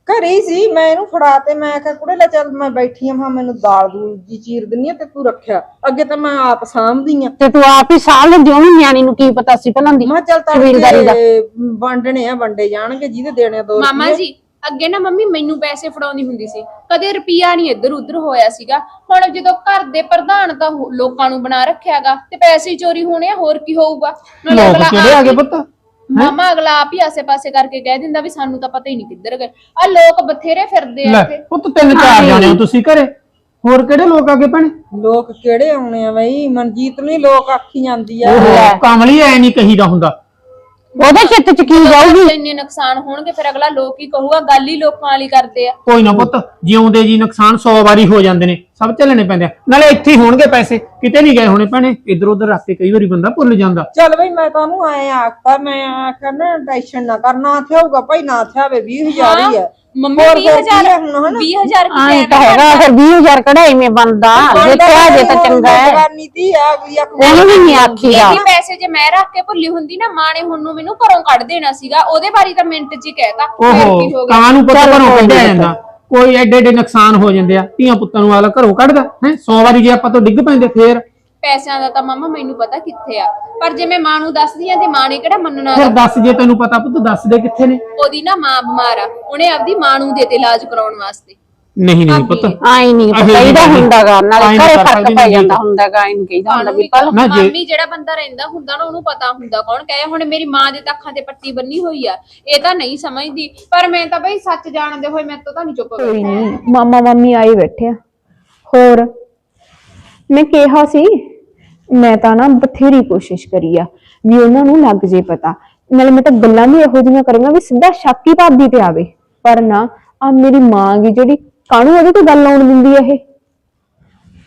ਘਰੇ ਹੀ ਸੀ ਮੈਂ ਇਹਨੂੰ ਫੜਾ ਤੇ ਮੈਂ ਕਿਹਾ ਕੁੜੇ ਲੈ ਚੱਲ ਮੈਂ ਬੈਠੀ ਆ ਮੈਂ ਮੈਨੂੰ ਦਾਲ ਦੂਲ ਜੀ ਚੀਰ ਦਿੰਨੀ ਆ ਤੇ ਤੂੰ ਰੱਖਿਆ। ਅੱਗੇ ਤਾਂ ਮੈਂ ਆਪ ਸਾਂਭਦੀ ਆ। ਤੇ ਤੂੰ ਆਪ ਹੀ ਸਾਲ ਦਿਓ ਵੀ ਨਿਆਣੀ ਨੂੰ ਕੀ ਪਤਾ ਸੀ ਪਹਿਲਾਂ ਦੀ ਮੈਂ ਕਿਹਾ ਚੱਲ ਕਬੀਲਦਾਰੀ ਦਾ। ਤਾਂ ਵੰਡਣੇ ਆ ਵੰਡੇ ਜਾਣਗੇ ਜਿਹਦੇ ਦੇਣੇ ਦੋ ਮਾਮਾ ਜੀ ਅੱਗੇ ਨਾ ਮੰਮੀ ਮੈਨੂੰ ਪੈਸੇ ਫੜਾਉਂਦੀ ਹੁੰਦੀ ਸੀ। ਕਦੇ ਰੁਪਿਆ ਨਹੀਂ ਇੱਧਰ ਉੱਧਰ ਹੋਇਆ ਸੀਗਾ। ਹੁਣ ਜਦੋਂ ਘਰ ਦੇ ਪ੍ਰਧਾਨ ਤਾਂ ਹੋ- ਲੋਕਾਂ ਨੂੰ ਬਣਾ ਰੱਖਿਆਗਾ ਤੇ ਪੈਸੇ ਹੀ ਚੋਰੀ ਹੋਣੇ ਆ ਹੋਰ ਕੀ ਹੋਊਗਾ? ਨਾਲੇ ਲੋਕ ਅਗਲਾ ਕਿਹੜੇ ਆ ਆਪ ਗਏ ਹੀ- ਪੁੱਤ? ਮਾਮਾ ਅਗਲਾ ਆਪ ਹੀ ਆਸੇ-ਪਾਸੇ ਕਰਕੇ ਕਹਿ ਦਿੰਦਾ ਵੀ ਸਾਨੂੰ ਤਾਂ ਪਤਾ ਹੀ ਨਹੀਂ ਕਿੱਧਰ ਗਏ। ਆ ਲੋਕ ਬਥੇਰੇ ਫਿਰਦੇ ਆ ਲੈ ਇੱਥੇ। ਪੁੱਤ ਤਿੰਨ ਚਾਰ ਜਾਣੇ ਹੋ ਤੁਸੀਂ ਘਰੇ। ਹੋਰ ਕਿਹੜੇ ਲੋਕ ਆ ਗਏ ਭੈਣੇ? ਲੋਕ ਕਿਹੜੇ ਆਉਣੇ ਆ ਬਈ? ਮਨਜੀਤ ਨੂੰ ਹੀ ਲੋਕ ਆਖੀ ਜਾਂਦੀ ਆ। ਓਹੋ ਕਮਲੀ ਐ ਨਹੀਂ ਕਹੀਦਾ ਹੁੰਦਾ। ਉਹਦੇ ਚਿੱਤ ਚ ਕੀ ਜਾਊਗੀ? ਇੰਨੇ ਨੁਕਸਾਨ ਹੋਣਗੇ ਫਿਰ ਅਗਲਾ ਲੋਕ ਹੀ ਕਹੂਗਾ ਗੱਲ ਹੀ ਲੋਕਾਂ ਵਾਲੀ ਕਰਦੇ ਆ। ਕੋਈ ਨਾ ਪੁੱਤ ਜਿਉਂਦੇ ਜੀ ਨੁਕਸਾਨ 100 ਵਾਰੀ ਹੋ ਜਾਂਦੇ ਨੇ ਸਭ ਝੱਲਣੇ ਪੈਂਦੇ ਆ। ਨਾਲੇ ਇੱਥੇ ਹੀ ਹੋਣਗੇ ਪੈਸੇ ਕਿਤੇ ਨਹੀਂ ਗਏ ਹੋਣੇ ਭੈਣੇ ਇੱਧਰ ਉੱਧਰ ਰੱਖ ਕੇ ਕਈ ਵਾਰੀ ਬੰਦਾ ਭੁੱਲ ਜਾਂਦਾ। ਚੱਲ ਬਈ ਮੈਂ ਤੁਹਾਨੂੰ ਆਏ ਆਖਤਾ ਮੈਂ ਆਖਿਆ ਨਾ ਟੈਨਸ਼ਨ ਨਾ ਕਰਨਾ ਥਿਆਊਗਾ ਭਾਈ ਨਾ ਥਿਆਵੇ 20000 ਹੀ ਹੈ। ਮੰਮੀ ਹੋਰ 20000 ਫਿਰ ਕੀ ਆ ਹੁਣ, ਹਨਾ? 20000 ਆਏ ਕਿਤੇ ਤਾਂ ਹੈਗਾ ਫਿਰ 20000 ਕਢਾਈ ਮੇ ਬੰਦਾ ਜੇ ਤੇ ਆ ਜੇ ਤਾਂ ਚੰਗਾ ਹੈ। ਜਵਾਨੀ ਦੀ ਆ ਵੀ ਆ ਉਹਨੂੰ ਵੀ ਨਹੀਂ ਆਖੀਦਾ ਇਹੀ ਪੈਸੇ ਜੇ ਮੈਂ ਰੱਖ ਕੇ ਭੁੱਲੀ ਹੁੰਦੀ ਨਾ ਮਾਂ ਨੇ ਹੁਣ ਨੂੰ ਮੈਨੂੰ ਘਰੋਂ ਕੱਢ ਦੇਣਾ ਸੀਗਾ ਉਹਦੇ ਬਾਰੇ ਤਾਂ ਮਿੰਟ 'ਚ ਹੀ ਕਹਿਤਾ ਫਿਰ ਓਹੋ। ਕੀ ਹੋ ਗਿਆ? ਕਾਂ ਨੂੰ ਪਤਾ ਚੱਲ ਘਰੋਂ ਕੋਈ ਕੱਢਿਆ ਜਾਂਦਾ। ਕੋਈ ਐਡੇ ਐਡੇ ਨੁਕਸਾਨ ਹੋ ਜਾਂਦੇ ਆ। ਧੀਆਂ ਪੁੱਤਾਂ ਨੂੰ ਆਲਾ ਘਰੋਂ ਕੱਢਦਾ ਹੈ? 100 ਵਾਰੀ ਜੇ ਆਪਾਂ ਤੋਂ ਡਿੱਗ ਪੈਂਦੇ ਫੇਰ ਪੈਸਿਆਂ ਦਾ ਤਾਂ ਮਾਮਾ ਮੈਨੂੰ ਪਤਾ ਕਿੱਥੇ ਆ। ਪਰ ਜੇ ਮੈਂ ਮਾਂ ਨੂੰ ਦੱਸਦੀ ਆ ਤੇ ਮਾਂ ਨੇ ਕਿਹੜਾ ਮੰਨਣਾ ਫਿਰ? ਦੱਸ ਜੇ ਤੈਨੂੰ ਪਤਾ ਪੁੱਤ ਦੱਸ ਦੇ ਕਿੱਥੇ ਨੇ। ਉਹਦੀ ਨਾ ਮਾਂ ਬਿਮਾਰ ਆ। ਉਹਨੇ ਆਪਦੀ ਮਾਂ ਨੂੰ ਦੇਤੇ ਇਲਾਜ ਕਰਾਉਣ ਵਾਸਤੇ। ਨਹੀਂ ਨਹੀਂ ਪੁੱਤ। ਆਈ ਨਹੀਂ ਕਹੀਦਾ। ਨਹੀਂ ਹੁੰਦਾਗਾ ਨਾਲੇ ਘਰੇ ਫ਼ਰਕ ਪੈ ਨਹੀਂ ਜਾਂਦਾ ਹੁੰਦਾਗਾ ਆਈ ਨਹੀਂ ਕਹੀਦਾ ਹੁੰਦਾ ਵੀ ਨਾ ਜੇ- ਮਾਮੀ ਜਿਹੜਾ ਬੰਦਾ ਰਹਿੰਦਾ ਹੁੰਦਾ ਨਾ ਉਹਨੂੰ ਪਤਾ ਹੁੰਦਾ ਕੌਣ। ਕਹੇ ਹੁਣ ਮੇਰੀ ਮਾਂ ਦੇ ਤਾਂ ਅੱਖਾਂ ਤੇ ਪੱਟੀ ਬੰਨੀ ਹੋਈ ਆ। ਇਹ ਤਾਂ ਨਹੀਂ ਸਮਝਦੀ। ਪਰ ਮੈਂ ਤਾਂ ਬਈ ਸੱਚ ਜਾਣਦੇ ਹੋਏ ਮੈਂ ਤਾਂ ਨਹੀਂ ਚੁੱਪ ਕੋਈ ਨਹੀਂ ਮਾਮਾ ਮਾਮੀ ਆਏ ਬੈਠੇ ਆ। ਹੋਰ? ਮੈਂ ਕਿਹਾ ਸੀ, ਮੈਂ ਤਾਂ ਨਾ ਬਥੇਰੀ ਕੋਸ਼ਿਸ਼ ਕਰੀ ਆ ਵੀ ਉਹਨਾਂ ਨੂੰ ਲੱਗ ਜੇ ਪਤਾ। ਨਾਲੇ ਮੈਂ ਤਾਂ ਗੱਲਾਂ ਵੀ ਇਹੋ ਜਿਹੀਆਂ ਕਰਾਂਗਾ ਵੀ ਸਿੱਧਾ ਸ਼ੱਕੀ ਭਾਬੀ ਤੇ ਆਵੇ। ਪਰ ਨਾ ਆ ਮੇਰੀ ਮਾਂ ਗੀ ਜਿਹੜੀ ਕਾਹਨੂੰ ਉਹਦੇ ਤੋਂ ਗੱਲ ਆਉਣ ਦਿੰਦੀ ਆ ਇਹ?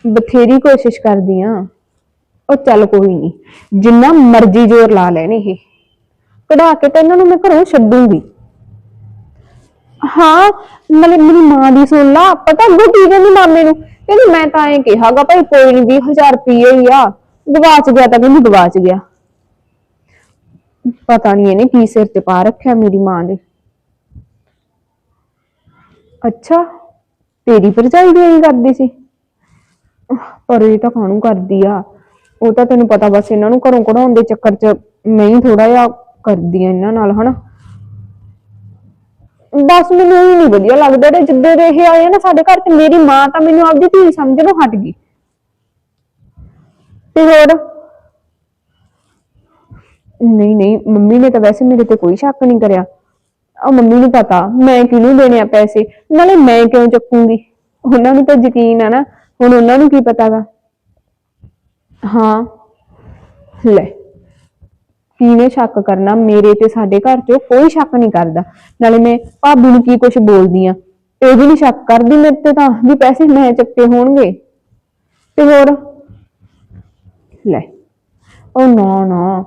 ਬਥੇਰੀ ਕੋਸ਼ਿਸ਼ ਕਰਦੀ ਆ। ਉਹ ਚੱਲ ਕੋਈ ਨਹੀਂ ਜਿੰਨਾ ਮਰਜ਼ੀ ਜ਼ੋਰ ਲਾ ਲੈਣ ਇਹ। ਕਢਾ ਕੇ ਤਾਂ ਇਹਨਾਂ ਨੂੰ ਮੈਂ ਘਰੋਂ ਛੱਡੂੰਗੀ। ਹਾਂ ਮਤਲਬ ਮੇਰੀ ਮਾਂ ਦੀ ਸੁਣ ਲਾ, ਪਤਾ ਅੱਗੋਂ ਕੀ ਕਹਿੰਦੀ ਮਾਮੇ ਨੂੰ? ਕਹਿੰਦੀ ਮੈਂ ਤਾਂ ਐਂ ਕਿਹਾਗਾ ਭਾਈ ਕੋਈ ਨਹੀਂ 20000 ਰੁਪਏ ਹੀ ਆ ਗਵਾਚ ਗਿਆ ਤਾਂ ਕਹਿੰਦੀ ਗਵਾਚ ਗਿਆ। ਪਤਾ ਨਹੀਂ ਇਹਨੇ ਕੀ ਸਿਰ ਤੇ ਪਾ ਰੱਖਿਆ ਮੇਰੀ ਮਾਂ ਨੇ ਅੱਛਾ, ਤੇਰੀ ਭਰਜਾਈ ਵੀ ਐਂ ਕਰਦੀ ਸੀ? ਪਰ ਇਹ ਤਾਂ ਕਾਹਨੂੰ ਕਰਦੀ ਆ? ਉਹ ਤਾਂ ਤੈਨੂੰ ਪਤਾ ਬਸ ਇਹਨਾਂ ਨੂੰ ਘਰੋਂ ਕਢਾਉਣ ਦੇ ਚੱਕਰ 'ਚ ਮੈਂ ਹੀ ਥੋੜਾ ਜਿਹਾ ਕਰਦੀ ਆ ਇਹਨਾਂ ਨਾਲ, ਹਨਾ? ਬਸ ਮੈਨੂੰ ਹੀ ਨਹੀਂ ਵਧੀਆ ਲੱਗਦਾ ਤੇ ਜਿੱਦੇ ਦੇ ਇਹ ਆਏ ਆ ਨਾ ਸਾਡੇ ਘਰ ਤੇ ਮੇਰੀ ਮਾਂ ਤਾਂ ਮੈਨੂੰ ਆਪਦੀ ਧੀ ਸਮਝਣੋਂ ਹਟ ਗਈ। ਤੇ ਹੋਰ? ਨਹੀਂ ਨਹੀਂ, ਮੰਮੀ ਨੇ ਤਾਂ ਵੈਸੇ ਮੇਰੇ ਤੇ ਕੋਈ ਸ਼ੱਕ ਨਹੀਂ ਕਰਿਆ। ਆ ਮੰਮੀ ਨੂੰ ਪਤਾ, ਮੈਂ ਕਿਹਨੂੰ ਦੇਣੇ ਆ ਪੈਸੇ? ਨਾਲੇ ਮੈਂ ਕਿਉਂ ਚੱਕੂੰਗੀ? ਉਹਨਾਂ ਨੂੰ ਤਾਂ ਯਕੀਨ ਆ ਨਾ। ਹੁਣ ਉਹਨਾਂ ਨੂੰ ਕੀ ਪਤਾਗਾ? ਹਾਂ, ਲੈ। ਕਿਹਨੇ ਸ਼ੱਕ ਕਰਨਾ, ਮੇਰੇ ਤੇ ਸਾਡੇ ਘਰ 'ਚ ਕੋਈ ਸ਼ੱਕ ਨਹੀਂ ਕਰਦਾ। ਨਾਲੇ ਮੈਂ ਭਾਬੀ ਨੂੰ ਕੀ ਕੁਝ ਬੋਲਦੀ ਆ? ਉਹ ਵੀ ਨਹੀਂ ਸ਼ੱਕ ਕਰਦੀ ਮੇਰੇ ਤੇ ਤਾਂ, ਵੀ ਪੈਸੇ ਮੈਂ ਚੱਕੇ ਹੋਣਗੇ। ਤੇ ਹੋਰ? ਲੈ, ਉਹ ਨਾ ਨਾ,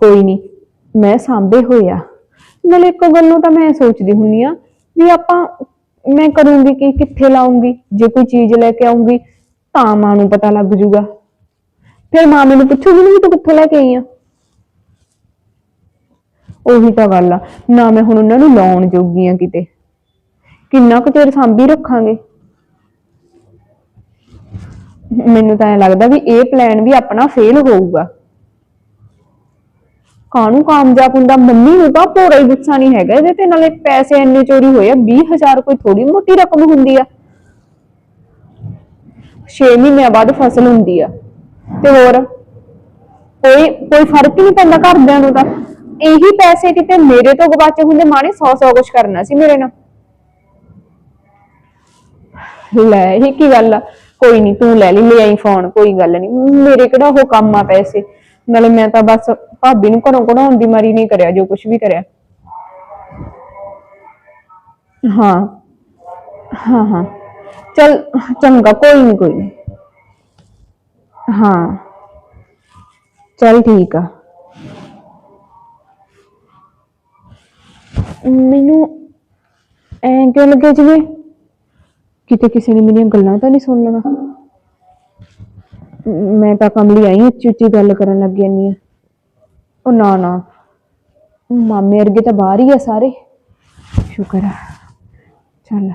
ਕੋਈ ਨਹੀਂ ਮੈਂ ਸਾਂਭੇ ਹੋਇਆ ਨਾਲੇ ਇੱਕ ਗੱਲ ਨੂੰ ਤਾਂ ਮੈਂ ਸੋਚਦੀ ਹੁੰਨੀ ਆ, ਵੀ ਆਪਾਂ, ਮੈਂ ਕਰੂੰਗੀ ਕਿ ਕਿੱਥੇ ਲਾਉਂਗੀ? ਜੇ ਕੋਈ ਚੀਜ਼ ਲੈ ਕੇ ਆਉਂਗੀ, ਤਾਂ ਮਾਂ ਨੂੰ ਪਤਾ ਲੱਗ ਜੂਗਾ। ਫਿਰ ਮਾਂ ਮੈਨੂੰ ਪੁੱਛੂਗੀ ਨਾ ਵੀ ਤੂੰ ਕਿੱਥੋਂ ਲੈ ਕੇ ਆਈ ਆ? ਉਹੀ ਤਾਂ ਗੱਲ ਆ। ਨਾ ਮੈਂ ਹੁਣ ਉਹਨਾਂ ਨੂੰ ਲਾਉਣ ਜੋਗੀ ਆ ਕਿਤੇ। ਕਿੰਨਾ ਕੁ ਚਿਰ ਸਾਂਭੀ ਰੱਖਾਂਗੇ? ਮੈਨੂੰ ਤਾਂ ਐ ਲੱਗਦਾ ਵੀ ਇਹ ਪਲਾਨ ਵੀ ਆਪਣਾ ਫੇਲ ਹੋਊਗਾ। ਕਾਹਨੂੰ ਕਾਮਯਾਬ ਹੁੰਦਾ? ਮੰਮੀ ਨੂੰ ਤਾਂ ਭੋਰਾ ਹੀ ਗੁੱਸਾ ਨਹੀਂ ਹੈਗਾ ਇਹਦੇ ਤੇ, ਨਾਲੇ ਪੈਸੇ ਇੰਨੇ ਚੋਰੀ ਹੋਏ ਆ 20000 ਕੋਈ ਥੋੜੀ ਮੋਟੀ ਰਕਮ ਹੁੰਦੀ ਆ। 6 ਮਹੀਨਿਆਂ ਬਾਅਦ ਫਸਲ ਹੁੰਦੀ ਆ। ਤੇ ਹੋਰ? ਕੋਈ ਕੋਈ ਫ਼ਰਕ ਹੀ ਨਹੀਂ ਪੈਂਦਾ ਘਰਦਿਆਂ ਨੂੰ ਤਾਂ। ਇਹੀ ਪੈਸੇ ਕਿਤੇ ਮੇਰੇ ਤੋਂ ਗਵਾਚੇ ਹੁੰਦੇ ਮਾਣੇ 100 100 ਕੁਛ ਕਰਨਾ ਸੀ ਮੇਰੇ ਨਾਲ। ਲੈ, ਇਹ ਕੀ ਗੱਲ ਆ? ਕੋਈ ਨਹੀਂ ਤੂੰ ਲੈ ਲਈ ਲੈ ਆਈ ਫੋਨ ਕੋਈ ਗੱਲ ਨਹੀਂ ਮੇਰੇ ਕਿਹੜਾ ਉਹ ਕੰਮ ਆ ਪੈਸੇ? ਨਾਲੇ ਮੈਂ ਤਾਂ ਬਸ ਭਾਬੀ ਨੂੰ ਘਰੋਂ ਕਢਾਉਣ ਦੀ ਮਾਰੀ ਨਹੀਂ ਕਰਿਆ, ਜੋ ਕੁਝ ਵੀ ਕਰਿਆ। ਹਾਂ ਹਾਂ ਹਾਂ। ਚਲ, ਚੰਗਾ, ਕੋਈ ਨਹੀਂ ਕੋਈ ਨਹੀਂ ਹਾਂ। ਚਲ ਠੀਕ ਆ। ਮੈਨੂੰ ਐਂ ਕਿਉਂ ਲੱਗਿਆ ਜਿਵੇਂ? ਕਿਤੇ ਕਿਸੇ ਨੇ ਮੇਰੀਆਂ ਗੱਲਾਂ ਤਾਂ ਨਹੀਂ ਸੁਣ ਲਗਾ ਮੈਂ ਤਾਂ ਕਮਲੀ ਆਈ, ਉੱਚੀ ਉੱਚੀ ਗੱਲ ਕਰਨ ਲੱਗ ਜਾਂਦੀ ਆ ਉਹ ਨਾ ਨਾ। ਮਾਮੇ ਅਰਗੇ ਤਾਂ ਬਾਹਰ ਹੀ ਆ ਸਾਰੇ। ਸ਼ੁਕਰ ਆ। ਚੱਲ।